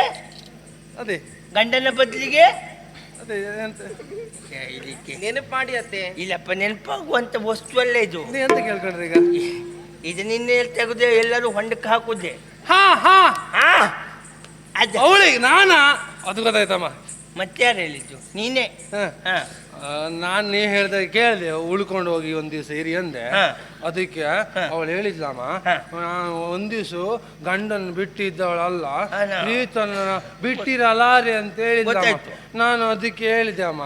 ಅದೇ. ಗಂಡನ ಬದಲಿಗೆ? ಅದೇ ಎಂತ? ನೆನಪು ಮಾಡಿ ಅತ್ತೆ. ಇಲ್ಲಪ್ಪ ನೆನಪಾಗುವಂತ ವಸ್ತು ಅಲ್ಲ ಇದು. ಇದು ಎಂತ ಕೇಳ್ಕೊಂಡ್ರಿ ಈಗ? ಇದು ನಿನ್ನೆ ತೆಗೆದು ಎಲ್ಲರೂ ಹೊಂಡಕ್ಕೆ ಹಾಕುದೆ ಹಾ ಹಾ. ಹಾ. ಅದ. ಅವಳಿಗೆ ನಾನಾ? ಅದು ಗೊತ್ತಾಯ್ತಮ್ಮ. ಮತ್ತೆ ಯಾರು ಹೇಳಿದ್ದು? ನೀನೇ? ಹಾ. ಹಾ. ನಾನು ನೀ ಹೇಳ್ದೆ ಕೇಳಿದೆ ಉಳ್ಕೊಂಡು ಹೋಗಿ ಒಂದು ದಿವಸ ಇರಿ ಅಂದೆ. ಹಾ. ಅದಕ್ಕೆ ಅವಳು ಹೇಳಿದ್ಲಮ್ಮ. ನಾನು ಒಂದ್ ದಿವಸ ಗಂಡನ್ ಬಿಟ್ಟಿದ್ದವಳಲ್ಲ ಪ್ರೀತನ ಬಿಟ್ಟಿರಲಾರೆ ಅಂತ ಹೇಳಿದ ನಾನು ಅದಕ್ಕೆ ಹೇಳಿದೆ ಅಮ್ಮ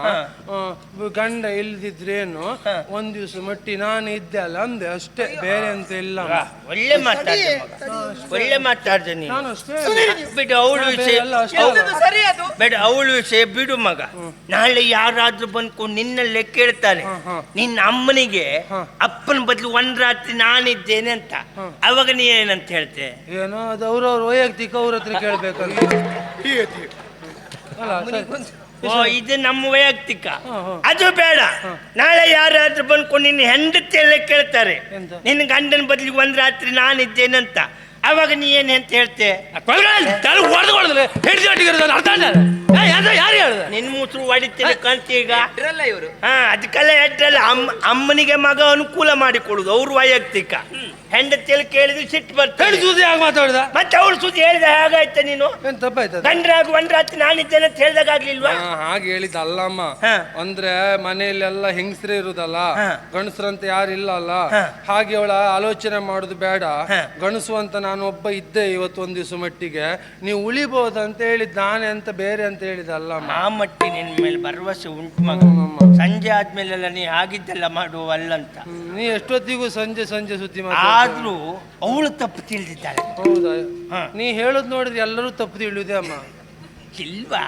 ಗಂಡ ಇಲ್ದಿದ್ರೇನು. ಒಂದ್ ದಿವಸ ಮಟ್ಟಿ ನಾನು ಇದ್ದೆ ಅಲ್ಲ ಅಂದೆ ಅಷ್ಟೇ ಬೇರೆ ಅಂತ ಇಲ್ಲ. ಒಳ್ಳೆ ಮಾತಾಡ್ದೆ ಮಗ. ಒಳ್ಳೆ ಮಾತಾಡ್ದೆ ನೀನು. ನಾನು ಅಷ್ಟೇ ಬಿಡು ಅವಳು ವಿಷಯ. ಬೇಡ ಅವಳು ವಿಷಯ ಬಿಡು ಮಗ. ನಾಳೆ ಯಾರಾದ್ರೂ ಬಂದ್ಕೊಂಡು ನಿನ್ನಲ್ಲೇ ಕೇಳ್ತಾನೆ. ನಿನ್ನ ಅಮ್ಮನಿಗೆ. ಅಪ್ಪನ ಬದಲು ಒಂದ್ ರಾತ್ರಿ ನಾನಿದ್ದೇನೆ ಅಂತ. ಅವಾಗ ನೀ ಏನಂತ ಹೇಳ್ತೆ? ಏನೋ ಅದು ಅವ್ರವ್ರ ವೈಯಕ್ತಿಕ ಅವ್ರ ಹತ್ರ ಕೇಳ್ಬೇಕಂತ ಅಲ್ಲ ಸರಿ. ಓ ಇದು ನಮ್ಮ ವೈಯಕ್ತಿಕ. ಅದು ಬೇಡ. ನಾಳೆ ಯಾರಾದ್ರೂ ಬಂದ್ಕೊಂಡು ನಿನ್ನ ಹೆಂಡತಿಯಲ್ಲೇ ಕೇಳ್ತಾರೆ. ಎಂತ? ನಿನ್ನ ಗಂಡನ ಬದಲಿಗೆ ಒಂದ್ ರಾತ್ರಿ ಅಂತ. ಅವಾಗ ನೀ ಏನ್ ಅಂತ ಹೇಳ್ತೆ? ಅರ್ಥ ಯಾರು ಹೇಳ್ದೆ? ನಿನ್ ಮುಸುರು ಹೊಡಿತೀನಿ ಕಂತ ಈಗ ಇವರು. ಹಾ ಅದಕ್ಕೆಲ್ಲ ಎಟ್ಟಲ್ಲ ಅಮ್ಮ ಅಮ್ಮನಿಗೆ ಮಗ ಅನುಕೂಲ ಮಾಡಿಕೊಡುದು ಅವ್ರ ವೈಯಕ್ತಿಕ. ಹೆಂಡತಿಯಲ್ಲಿ ಕೇಳಿದ್ರು ಸಿಟ್ಟು ಹೇಳಿ ಬರ್ತದೆ ಸುದ್ದಿ ಆಗ ಮಾತಾಡುದ? ಮತ್ತೆ ಅವಳು ಸುದ್ದಿ ಹೇಳಿದ ಹಾಗಾಯ್ತ ನೀನು? ಏನ್ ತಪ್ಪಾಯ್ತದ? ಗಂಡ್ರಾಗ ಒಂದ್ ರಾತ್ರಿ ನಾನಿದ್ದೇನೆ ಅಂತ ಹೇಳ್ದಾಗ ಆಗ್ಲಿಲ್ವಾ? ಹಾ, ಹಾಗೆ ಹೇಳಿದ ಅಲ್ಲಮ್ಮ ಹಾ. ಅಂದ್ರೆ ಮನೆಯಲ್ಲೆಲ್ಲ ಹೆಂಗಸ್ರೇ ಇರುದಲ್ಲ? ಹಾ. ಗಂಡಸ್ರಂತ ಯಾರು ಇಲ್ಲ ಅಲ್ಲ? ಹಾಗೆ ಅವಳ ಆಲೋಚನೆ ಮಾಡುದು ಬೇಡ. ಹಾ. ಗಣಸು ಅಂತ ನಾನು ಒಬ್ಬ ಇದ್ದೆ ಇವತ್ತು ಒಂದ್ ದಿವಸ ಮಟ್ಟಿಗೆ. ನೀವು ಉಳಿಬಹುದು ಅಂತ ಹೇಳಿದ್ ನಾನೇ ಅಂತ ಬೇರೆ ಅಂತ ಹೇಳಿದ ಅಲ್ಲ ಆ ಮಟ್ಟಿ ನಿನ್ ಮೇಲೆ ಭರವಸೆ ಉಂಟು ಮಗ. ಸಂಜೆ ಆದ್ಮೇಲೆಲ್ಲ ನೀ ಆಗಿದ್ದೆಲ್ಲ ಮಾಡುವ ಅಲ್ಲಂತ ನೀ ಎಷ್ಟೊತ್ತಿಗೂ ಸಂಜೆ ಸಂಜೆ ಸುದ್ದಿ. ಆದ್ರೂ ಅವಳು ತಪ್ಪು ತಿಳಿದಿದ್ದಾಳೆ. ಹೌದಾ? ಹಾ. ನೀ ಹೇಳೋದ್ ನೋಡಿದ್ರೆ ಎಲ್ಲರೂ ತಪ್ಪು ತಿಳಿಯುದೇ ಅಮ್ಮ. ಇಲ್ವಾ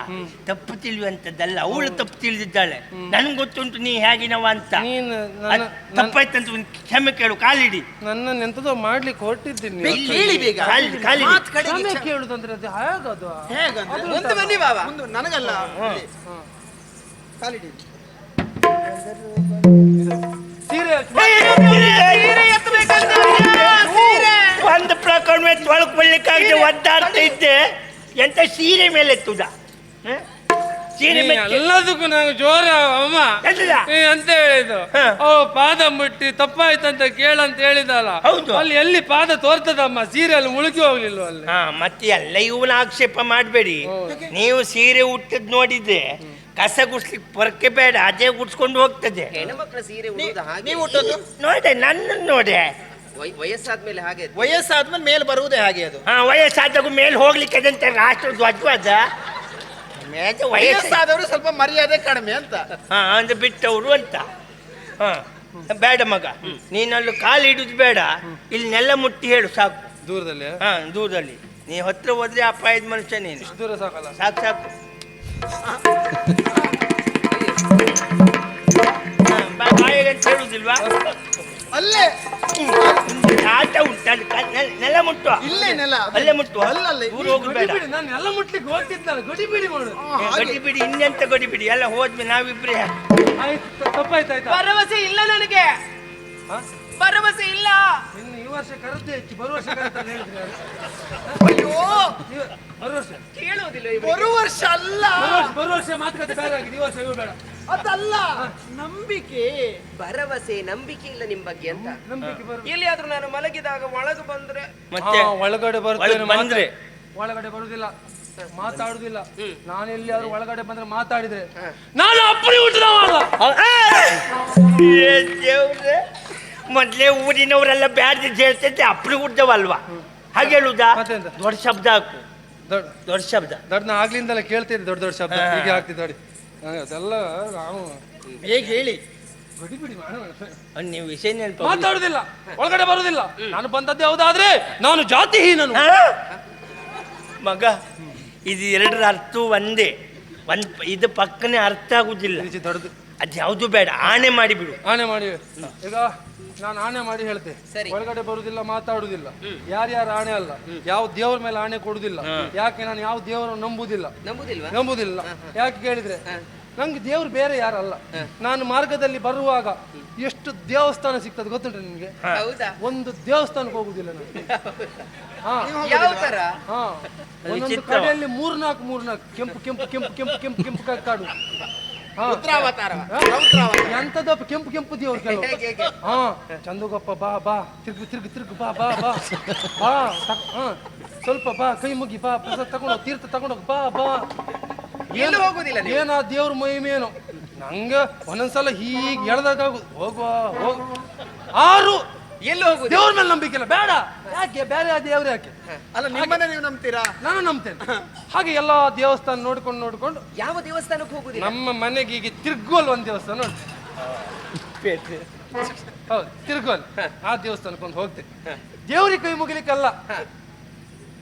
ತಪ್ಪು ತಿಳಿಯುವಂತದ್ದಲ್ಲ ಅವಳು ತಪ್ಪು ತಿಳಿದಿದ್ದಾಳೆ. ನನ್ಗೆ ಗೊತ್ತುಂಟು ನೀ ಹೇಗಿನವ ಅಂತ. ನೀನ್ ಅದ್ ನನ್ನ ತಪ್ಪಾಯ್ತಂತ ಒಂದು ಕ್ಷಮೆ ಕೇಳು ಕಾಲಿಡಿ. ನನ್ನನ್ನು ಎಂತದೋ ಮಾಡ್ಲಿಕ್ಕೆ ಹೊರಟಿದ್ದೀನಿ ಇಲ್ಲಿ ಹೇಳಿ ಬೇಗ. ಕಾಲಿಡಿ ಕಾಲಿಡಿ. ಮಾತ್ ಕಡೆಗೆ ಕ್ಷಮೆ ಕ್ಷಮೆ. ಕೇಳುದಂದ್ರೆ ಅದು ಹೇಗದು? ಹೇಗಂದ್ರೆ? ಮುಂದೆ ಬನ್ನಿ ಬಾವ. ಮುಂದೆ ನನಗಲ್ಲ. ಇಲ್ಲಿ. ಕಾಲಿಡಿ. ಸೀರೆ ಒಂದು ಪ್ರಕರಣ ತೊಳ್ಕೊಳ್ಳಿಕ್ಕಾಗದೆ ಒದ್ದಾಡ್ತಾ ಇದ್ದೆ. ಎಂತ ಸೀರೆ ಮೇಲೆ ಎತ್ತುದ? ಸೀರೆ ನೀ ಮೇಲೆ ಎಲ್ಲದಕ್ಕೂ ನಂಗೆ ಜೋರ ಅಮ್ಮ ಎಂತದ? ನೀ ಅಂತ ಹೇಳಿದ್ದು? ಹಾ. ಓ ಪಾದ ಮುಟ್ಟಿ ತಪ್ಪಾಯ್ತಂತ ಕೇಳಂತ ಹೇಳಿದಲ್ಲ. ಹೌದು. ಅಲ್ಲಿ ಎಲ್ಲಿ ಪಾದ ತೋರ್ತದಮ್ಮ? ಸೀರೆ ಅಲ್ಲಿ ಮುಳುಗಿ ಹೋಗ್ಲಿಲ್ವ ಅಲ್ಲಿ? ಹಾ ಮತ್ತೆ ಎಲ್ಲ ಇವನ ಆಕ್ಷೇಪ ಮಾಡಬೇಡಿ. ನೀವು ಸೀರೆ ಉಟ್ಟದ್ ನೋಡಿದ್ರೆ ಕಸ ಗುಡ್ಸ್ಲಿಕ್ಕೆ ಪೊರಕೆ ಬೇಡ ಅದೇ ಗುಡ್ಸ್ಕೊಂಡು ಹೋಗ್ತದೆ. ಮಕ್ಕಳ ಸೀರೆ ಹಾಗೆ ನೀವು ನೋಡೆ ನನ್ನ ನೋಡೆ ವಯ- ವಯಸ್ಸಾದ್ಮೇಲೆ ಹಾಗೆ ವಯಸ್ಸಾದ್ಮೇಲೆ ಮೇಲೆ ಬರುವುದೇ ಹಾಗೆ ಅದು. ಹಾ ವಯಸ್ಸಾದಾಗ ಮೇಲೆ ಹೋಗ್ಲಿಕ್ಕೆ ಅದಂತೆ ರಾಷ್ಟ್ರ ಧ್ವಜವಾದ ಮೇಲೆ ವಯಸ್ಸು ವಯಸ್ಸಾದವರು ಸ್ವಲ್ಪ ಮರ್ಯಾದೆ ಕಡಿಮೆ ಅಂತ. ಹಾ ಅಂದ್ರೆ ಬಿಟ್ಟವರು ಅಂತ. ಹಾ ಬೇಡ ಮಗ. ನೀನಲ್ಲಿ ಕಾಲು ಇಡುದು ಬೇಡ. ಇಲ್ಲಿ ನೆಲ ಮುಟ್ಟಿ ಹೇಳು ಸಾಕು. ದೂರದಲ್ಲಿ? ಹಾ ದೂರದಲ್ಲಿ. ನೀ ಹತ್ರ ಹೋದ್ರೆ ಅಪಾಯದ ಮನುಷ್ಯ ನೀನು. ಇಷ್ಟ್ ದೂರ ಸಾಕಲ್ಲ. ಸಾಕು ಸಾಕು. (laughs) ಬಾಯಿಗೆ ಅಂತ ಹೇಳುದಿಲ್ವಾ? ಅಲ್ಲೇ. ಆಟ ಉಂಟು ಕ- ನೆಲ- ನೆಲ ಮುಟ್ಟು ಇಲ್ಲೇ ನೆಲ ಅಲ್ಲೇ ಮುಟ್ಟು ಅಲ್ಲಲ್ಲ, ದೂರ ಹೋಗ್ಬೇಡ ಬಿಡಿ. ನಾನು ಎಲ್ಲ ಮುಟ್ಲಿಕ್ಕೆ ಹೋಗ್ತಿದ್ದಲ್ಲ ಗಡಿ ಬಿಡಿ ಮಾಡು ಗಡಿ ಬಿಡಿ ಇನ್ನೆಂತ ಗಡಿ ಬಿಡಿ ಎಲ್ಲ ಹೋದ್ಮೇಲೆ ನಾವಿಬ್ರೇ. ಆಯ್ತು ತ- ತಪ್ಪಾಯ್ತು ಆಯ್ತಾ? ಭರವಸೆ ಇಲ್ಲ ನನಗೆ? ಭರವಸೆ ಇಲ್ಲ. ಈ ವರ್ಷ ಕರೆದೇ ಹೆಚ್ಚು ಬರುವ ವರ್ಷ ಕರೀತಾರೆ ಹೇಳಿದ್ರು. ಅಯ್ಯೋ! ಬರುವ ವರ್ಷ. ಕೇಳುವುದಿಲ್ಲ ಇವರು ಬರುವ ವರ್ಷ ಅಲ್ಲ! ಬರುವ ವರ್ಷ- ಬರುವ ಮಾತುಕತೆ ಬೇರೆ ಆಗಿದೆ ಈ ವರ್ಷ ಇವು ಬೇಡ. ಅದಲ್ಲ! ನಂಬಿಕೆ. ಭರವಸೆ ನಂಬಿಕೆ ಇಲ್ಲ ನಿಮ್ ಬಗ್ಗೆ ಅಂತ. ನಂಬಿಕೆ ಬರು ಎಲ್ಲಿಯಾದ್ರೂ ನಾನು ಮಲಗಿದಾಗ ಒಳಗೆ ಬಂದ್ರೆ ಮತ್ತೆ ಹಾ, ಒಳಗಡೆ ಬರ್ತೇನೆ ಒಳಗೆ ಬಂದ್ರೆ? ಒಳಗಡೆ ಬರುದಿಲ್ಲ. ಮಾತಾಡುದಿಲ್ಲ. ನಾನು ಎಲ್ಲಿಯಾದ್ರೂ ಒಳಗಡೆ ಬಂದ್ರೆ ಮಾತಾಡಿದ್ರೆ ನಾನು ಅಪ್ಪಣೆ ಹುಟ್ಟಿದವಲ್ಲ ಏ ದೇವ್ರೆ. ಮೊದ್ಲೇ ಊರಿನವರೆಲ್ಲ ಬ್ಯಾಡ್ದು ಹೇಳ್ತೈತೆ ಅಪ್ಪಳಿ ಹುಡ್ದವಲ್ವಾ ಹಾಗೆ ಹೇಳುದಾ? ಮತ್ತೆಂತ? ದೊಡ್ಡ ಶಬ್ದ ಹಾಕು. ದೊಡ್ಡ ದೊಡ್ಡ ಶಬ್ದ. ದೊಡ್ಡ ಆಗ್ಲಿಂದಲೇ ಕೇಳ್ತಿದ್ದೆ ದೊಡ್ಡ ದೊಡ್ಡ ಶಬ್ದ. ಹಾ. ಹೀಗೆ ಆಗ್ತಿದ್ದು ನೋಡಿ. ನನಗೆ ಅದೆಲ್ಲ ನಾವು ಬೇಗ ಹೇಳಿ? ಬಿಡಿ ಬಿಡಿ ಮಾಡೋಣ. ಅವ್ನ್ ನೀವು ವಿಷಯ ನೆನಪು ಮಾತಾಡುದಿಲ್ಲ ಒಳಗಡೆ ಬರುದಿಲ್ಲ. ನಾನು ಬಂದದ್ದು ಯಾವುದಾದ್ರೆ ನಾನು ಜಾತಿಹೀನನು. ಹಾ? ಮಗ ಇದು ಎರಡರ ಅರ್ಥ ಒಂದೇ. ಒಂದ್ ಇದು ಪಕ್ಕನೆ ಅರ್ಥ ಆಗುದಿಲ್ಲ. ದೊಡ್ಡದು. ಅದು ಯಾವುದು ಬೇಡ ಆಣೆ ಮಾಡಿಬಿಡು. ಆಣೆ ಮಾಡಿ. ಈಗ ನಾನು ಆಣೆ ಮಾಡಿ ಹೇಳ್ತೆ. ಒಳಗಡೆ ಬರುದಿಲ್ಲ ಮಾತಾಡುದಿಲ್ಲ. ಯಾರ್ಯಾರು ಆಣೆ ಅಲ್ಲ? ಯಾವ ದೇವ್ರ ಮೇಲೆ ಆಣೆ ಕೊಡುದಿಲ್ಲ. ಯಾಕೆ ನಾನು ಯಾವ ದೇವರನ್ನು ನಂಬುದಿಲ್ಲ? ನಂಬುದಿಲ್ಲ. ಯಾಕೆ ಕೇಳಿದ್ರೆ ನಂಗೆ ದೇವ್ರು ಬೇರೆ ಯಾರಲ್ಲ. ನಾನು ಮಾರ್ಗದಲ್ಲಿ ಬರುವಾಗ ಎಷ್ಟು ದೇವಸ್ಥಾನ ಸಿಗ್ತದೆ ಗೊತ್ತುಂಟು ನಿಮಗೆ ಹೌದಾ? ಒಂದು ದೇವಸ್ಥಾನಕ್ಕೆ ಹೋಗುದಿಲ್ಲ ನಾನು. ಕಡೆಯಲ್ಲಿ ಮೂರ್ನಾಲ್ಕು ಮೂರ್ನಾಲ್ಕು. ಕೆಂಪು ಕೆಂಪು ಕೆಂಪು ಕೆಂಪು ಕೆಂಪು ಕೆಂಪು ಕಾಡು. ರುದ್ರಾವತಾರ. ಹಾ? ಎಂತದಪ್ಪ ಕೆಂಪು ಕೆಂಪು ದೇವ್ರು ಕೆಲವು ಹೇಗೆ, ಹೇಗೆ? ಹಾ. ಚಂದುಗಪ್ಪ ಬಾ ಬಾ. ತಿರ್ಗು ತಿರ್ಗು ತಿರ್ಗು ಬಾ ಬಾ ಬಾ. ಬಾ ತಕ್- ಹಾ. ಸ್ವಲ್ಪ ಬಾ ಕೈ ಮುಗಿ ಬಾ ಪ್ರಸಾದ ತಗೊಂಡೋಗ್ ತೀರ್ಥ ತಗೊಂಡೋಗ್ ಬಾ ಬಾ. ಎಲ್ಲೂ ಹೋಗುದಿಲ್ಲ ನೀವು? ಏನ ದೇವ್ರ ಮಹಿಮೇನು ನಂಗೆ ಒಂದೊಂದ್ಸಲ ಹೀಗೆ ಎಳ್ದಾಗ ಹೋಗುವ ಹೋಗು. ಆರು ಎಲ್ಲಿ ಹೋಗುದು? ದೇವ್ರ ಮೇಲೆ ನಂಬಿಕೆ ಇಲ್ಲ ಬೇಡ. ಯಾಕೆ? ಬೇರೆ ಆ ದೇವ್ರು ಯಾಕೆ? ಅಲ್ಲ ನಿಮ್ಮನ್ನೇ ನೀವು ನಂಬ್ತೀರಾ? ನಾನು ನಂಬ್ತೇನೆ. ಹಾಗೆ ಎಲ್ಲಾ ದೇವಸ್ಥಾನ ನೋಡ್ಕೊಂಡು ನೋಡ್ಕೊಂಡು ಯಾವ ದೇವಸ್ಥಾನಕ್ಕೆ ಹೋಗುದಿಲ್ಲ? ನಮ್ಮ ಮನೆಗೆ ಈಗ ತಿರ್ಗೋಲ್ ಒಂದ್ ದೇವಸ್ಥಾನ ಉಂಟು. ಹೌದು ತಿರ್ಗೋಲ್. ಆ ದೇವಸ್ಥಾನಕ್ಕೆ ಒಂದು ಹೋಗ್ತೇನೆ. ದೇವ್ರಿಗೆ ಕೈ ಮುಗಿಲಿಕ್ಕಲ್ಲ.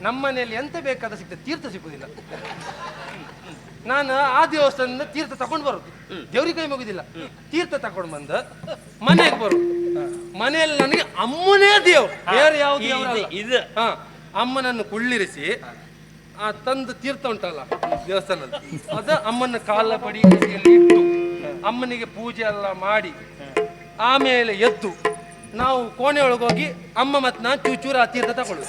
ನಮ್ಮ ಮನೆಯಲ್ಲಿ ಎಂತ ಬೇಕಾದ ಸಿಗ್ತದೆ ತೀರ್ಥ ಸಿಗುದಿಲ್ಲ. ನಾನು ಆ ದೇವಸ್ಥಾನದಿಂದ ತೀರ್ಥ ತಕೊಂಡು ಬರೋದು. ದೇವ್ರಿಗೆ ಕೈ ಮುಗಿದಿಲ್ಲ. ತೀರ್ಥ ತಕೊಂಡು ಬಂದ ಮನೆಗೆ ಬರು ಮನೆಯಲ್ಲಿ ನನಗೆ ಅಮ್ಮನೇ ದೇವ್ ಬೇರೆ ಯಾವ ದೇವ್ರ ಇದು- ಹಾ. ಅಮ್ಮನನ್ನು ಕುಳ್ಳಿರಿಸಿ ಆ ತಂದು ತೀರ್ಥ ಉಂಟಲ್ಲ ದೇವಸ್ಥಾನದ ಅದ ಅಮ್ಮನ ಕಾಲ ಬಡಿ ಇಟ್ಟು ಅಮ್ಮನಿಗೆ ಪೂಜೆ ಎಲ್ಲ ಮಾಡಿ ಆಮೇಲೆ ಎದ್ದು ನಾವು ಕೋಣೆ ಒಳಗೋಗಿ ಹೋಗಿ ಅಮ್ಮ ಮತ್ತು ನಾನು ಚೂಚೂರು ಆ ತೀರ್ಥ ತಗೊಳ್ಳುದು.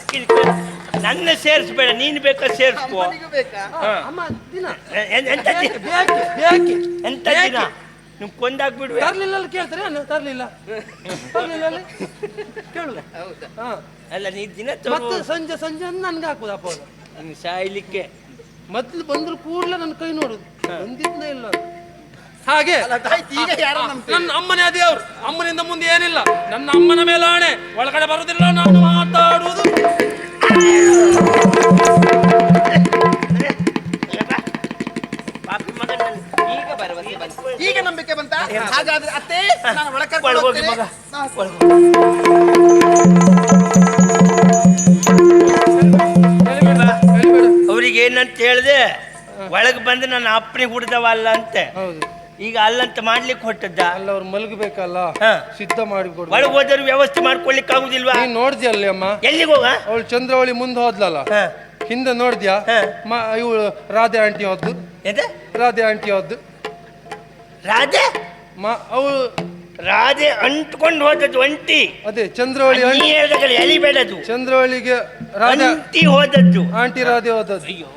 ನನ್ನ ಸೇರಿಸ್ಬೇಡ ನೀನು ಬೇಕಾ ಸೇರಿಸ್ಕೋ. ಬೇಕಾ? ಅಮ್ಮ ದಿನ. ಎ- ಎ- ಎಂತ ಎಂತ ದಿನ? ನೀವು ಕೊಂದಾಕ್ಬಿಡ್ವೆ ತರ್ಲಿಲ್ಲ ಅಂತ ಕೇಳ್ತಾರೆ ನಾನು ತರ್ಲಿಲ್ಲ? ತರ್ಲಿಲ್ಲ ಅಲ್ಲಿ ಕೇಳು. ಹೌದಾ? ಅಲ್ಲ ನೀ ದಿನ ಮತ್ತೆ ಸಂಜೆ ಸಂಜೆ ನನ್ಗೆ ಹಾಕುದು ಅಪ್ಪ ಸಾಯ್ಲಿಕ್ಕೆ. ಮೊದ್ಲು ಬಂದ್ರು ಕೂಡಲೇ ನನ್ನ ಕೈ ನೋಡುದು. ಬಂದಿದ್ದೇ ಇಲ್ಲ ಹಾಗೆ. ಅಲ್ಲ ಅದಾಯ್ತು ಈಗ ಯಾರು ನಂಬ್ತೀರಿ ನನ್ನ ಅಮ್ಮನೇ ದೇವ್ರು ಅಮ್ಮನಿಂದ ಮುಂದೆ ಏನಿಲ್ಲ. ನನ್ನ ಅಮ್ಮನ ಮೇಲಾಣೆ. ಆಣೆ ಒಳಗಡೆ ಬರುದಿಲ್ಲ ನಾನು ಮಾತಾಡುವುದು ಈಗ ಭರವಸೆ ಬಂತು ಈಗ ನಂಬಿಕೆ ಬಂತ ಹಾಗಾದ್ರೆ ಅತ್ತೆ ನಾನು ಒಳಗೆ ಕರ್ಕೊಂಡು ಒಳಗೋಗಿ ಹೋಗ್ತೇನೆ. ಮಗ ಹಾ. ಒಳಗೋಗಿ. ಅವ್ರಿಗೆ ಏನಂತ ಹೇಳ್ದೆ ಒಳಗೆ ಬಂದು ನನ್ನ ಅಪ್ಪನೇ ಹುಡ್ದವಲ್ಲ ಅಂತೆ ಹೌದು ಈಗ ಅಲ್ಲಂತ ಮಾಡ್ಲಿಕ್ಕೆ ಹೊಟ್ಟದ್ದ ಅಲ್ಲ ಅವ್ರು ಮಲಗಬೇಕಲ್ಲ. ಹಾ. ಸಿದ್ಧ ಮಾಡಿ ಕೊಡು. ಒಳಗೆ ಹೋದರು ವ್ಯವಸ್ಥೆ ಮಾಡ್ಕೊಳ್ಲಿಕ್ಕೆ ಆಗುದಿಲ್ವಾ? ನೀನ್ ನೋಡ್ದ್ಯಾ ಅಲ್ಲಿ ಅಮ್ಮ? ಎಲ್ಲಿಗೆ ಹೋಗ? ಅವಳು ಚಂದ್ರವಳಿ ಮುಂದೆ ಹೋದ್ಲಲ್ಲ? ಹಾ. ಹಿಂದೆ ನೋಡ್ದ್ಯಾ? ಹಾ. ಮ ಇವಳು ರಾಧೆ ಆಂಟಿ ಹೋದ್ದು ಎಂತ? ರಾಧೆ ಆಂಟಿ ಹೋದ್ದು ರಾಧೆ? ಮ ಅವಳು ರಾಧೆ ಅಂಟ್ಕೊಂಡು ಹೋದದ್ದು ಒಂಟಿ. ಅದೇ ಚಂದ್ರವಳಿ ನೀ ಆಂಟಿ ಎಲಿಬೇಡದು ಚಂದ್ರವಳಿಗೆ ರಾಧೆ ಅಂಟಿ ಹೋದದ್ದು. ಆಂಟಿ ರಾಧೆ ಹೋದದ್ದು. ಅಯ್ಯೋ.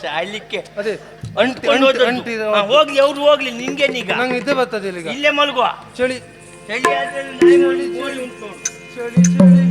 ಸಾಯ್ಲಿಕ್ಕೆ ಅದೇ ಅಂಟ್ಕೊಂಡು ಅಂಟಿ- ಹೋದದ್ದು ಅಂಟಿ ಹಾ, ಹೋಗ್ಲಿ ಅವ್ರು ಹೋಗ್ಲಿ ನಿಂಗೇನೀಗ ನಂಗೆ ನಿದ್ದೆ ಬರ್ತದೆ ಈಗ. ಇಲ್ಲೇ ಮಲ್ಗುವ. ಚಳಿ. ಚಳಿ ಆದ್ರೆ ನಾಯಿ ನೋಡಿ ಕೋಳಿ ಉಂಟು. ನೋಡು. ಚಳಿ ಚಳಿ.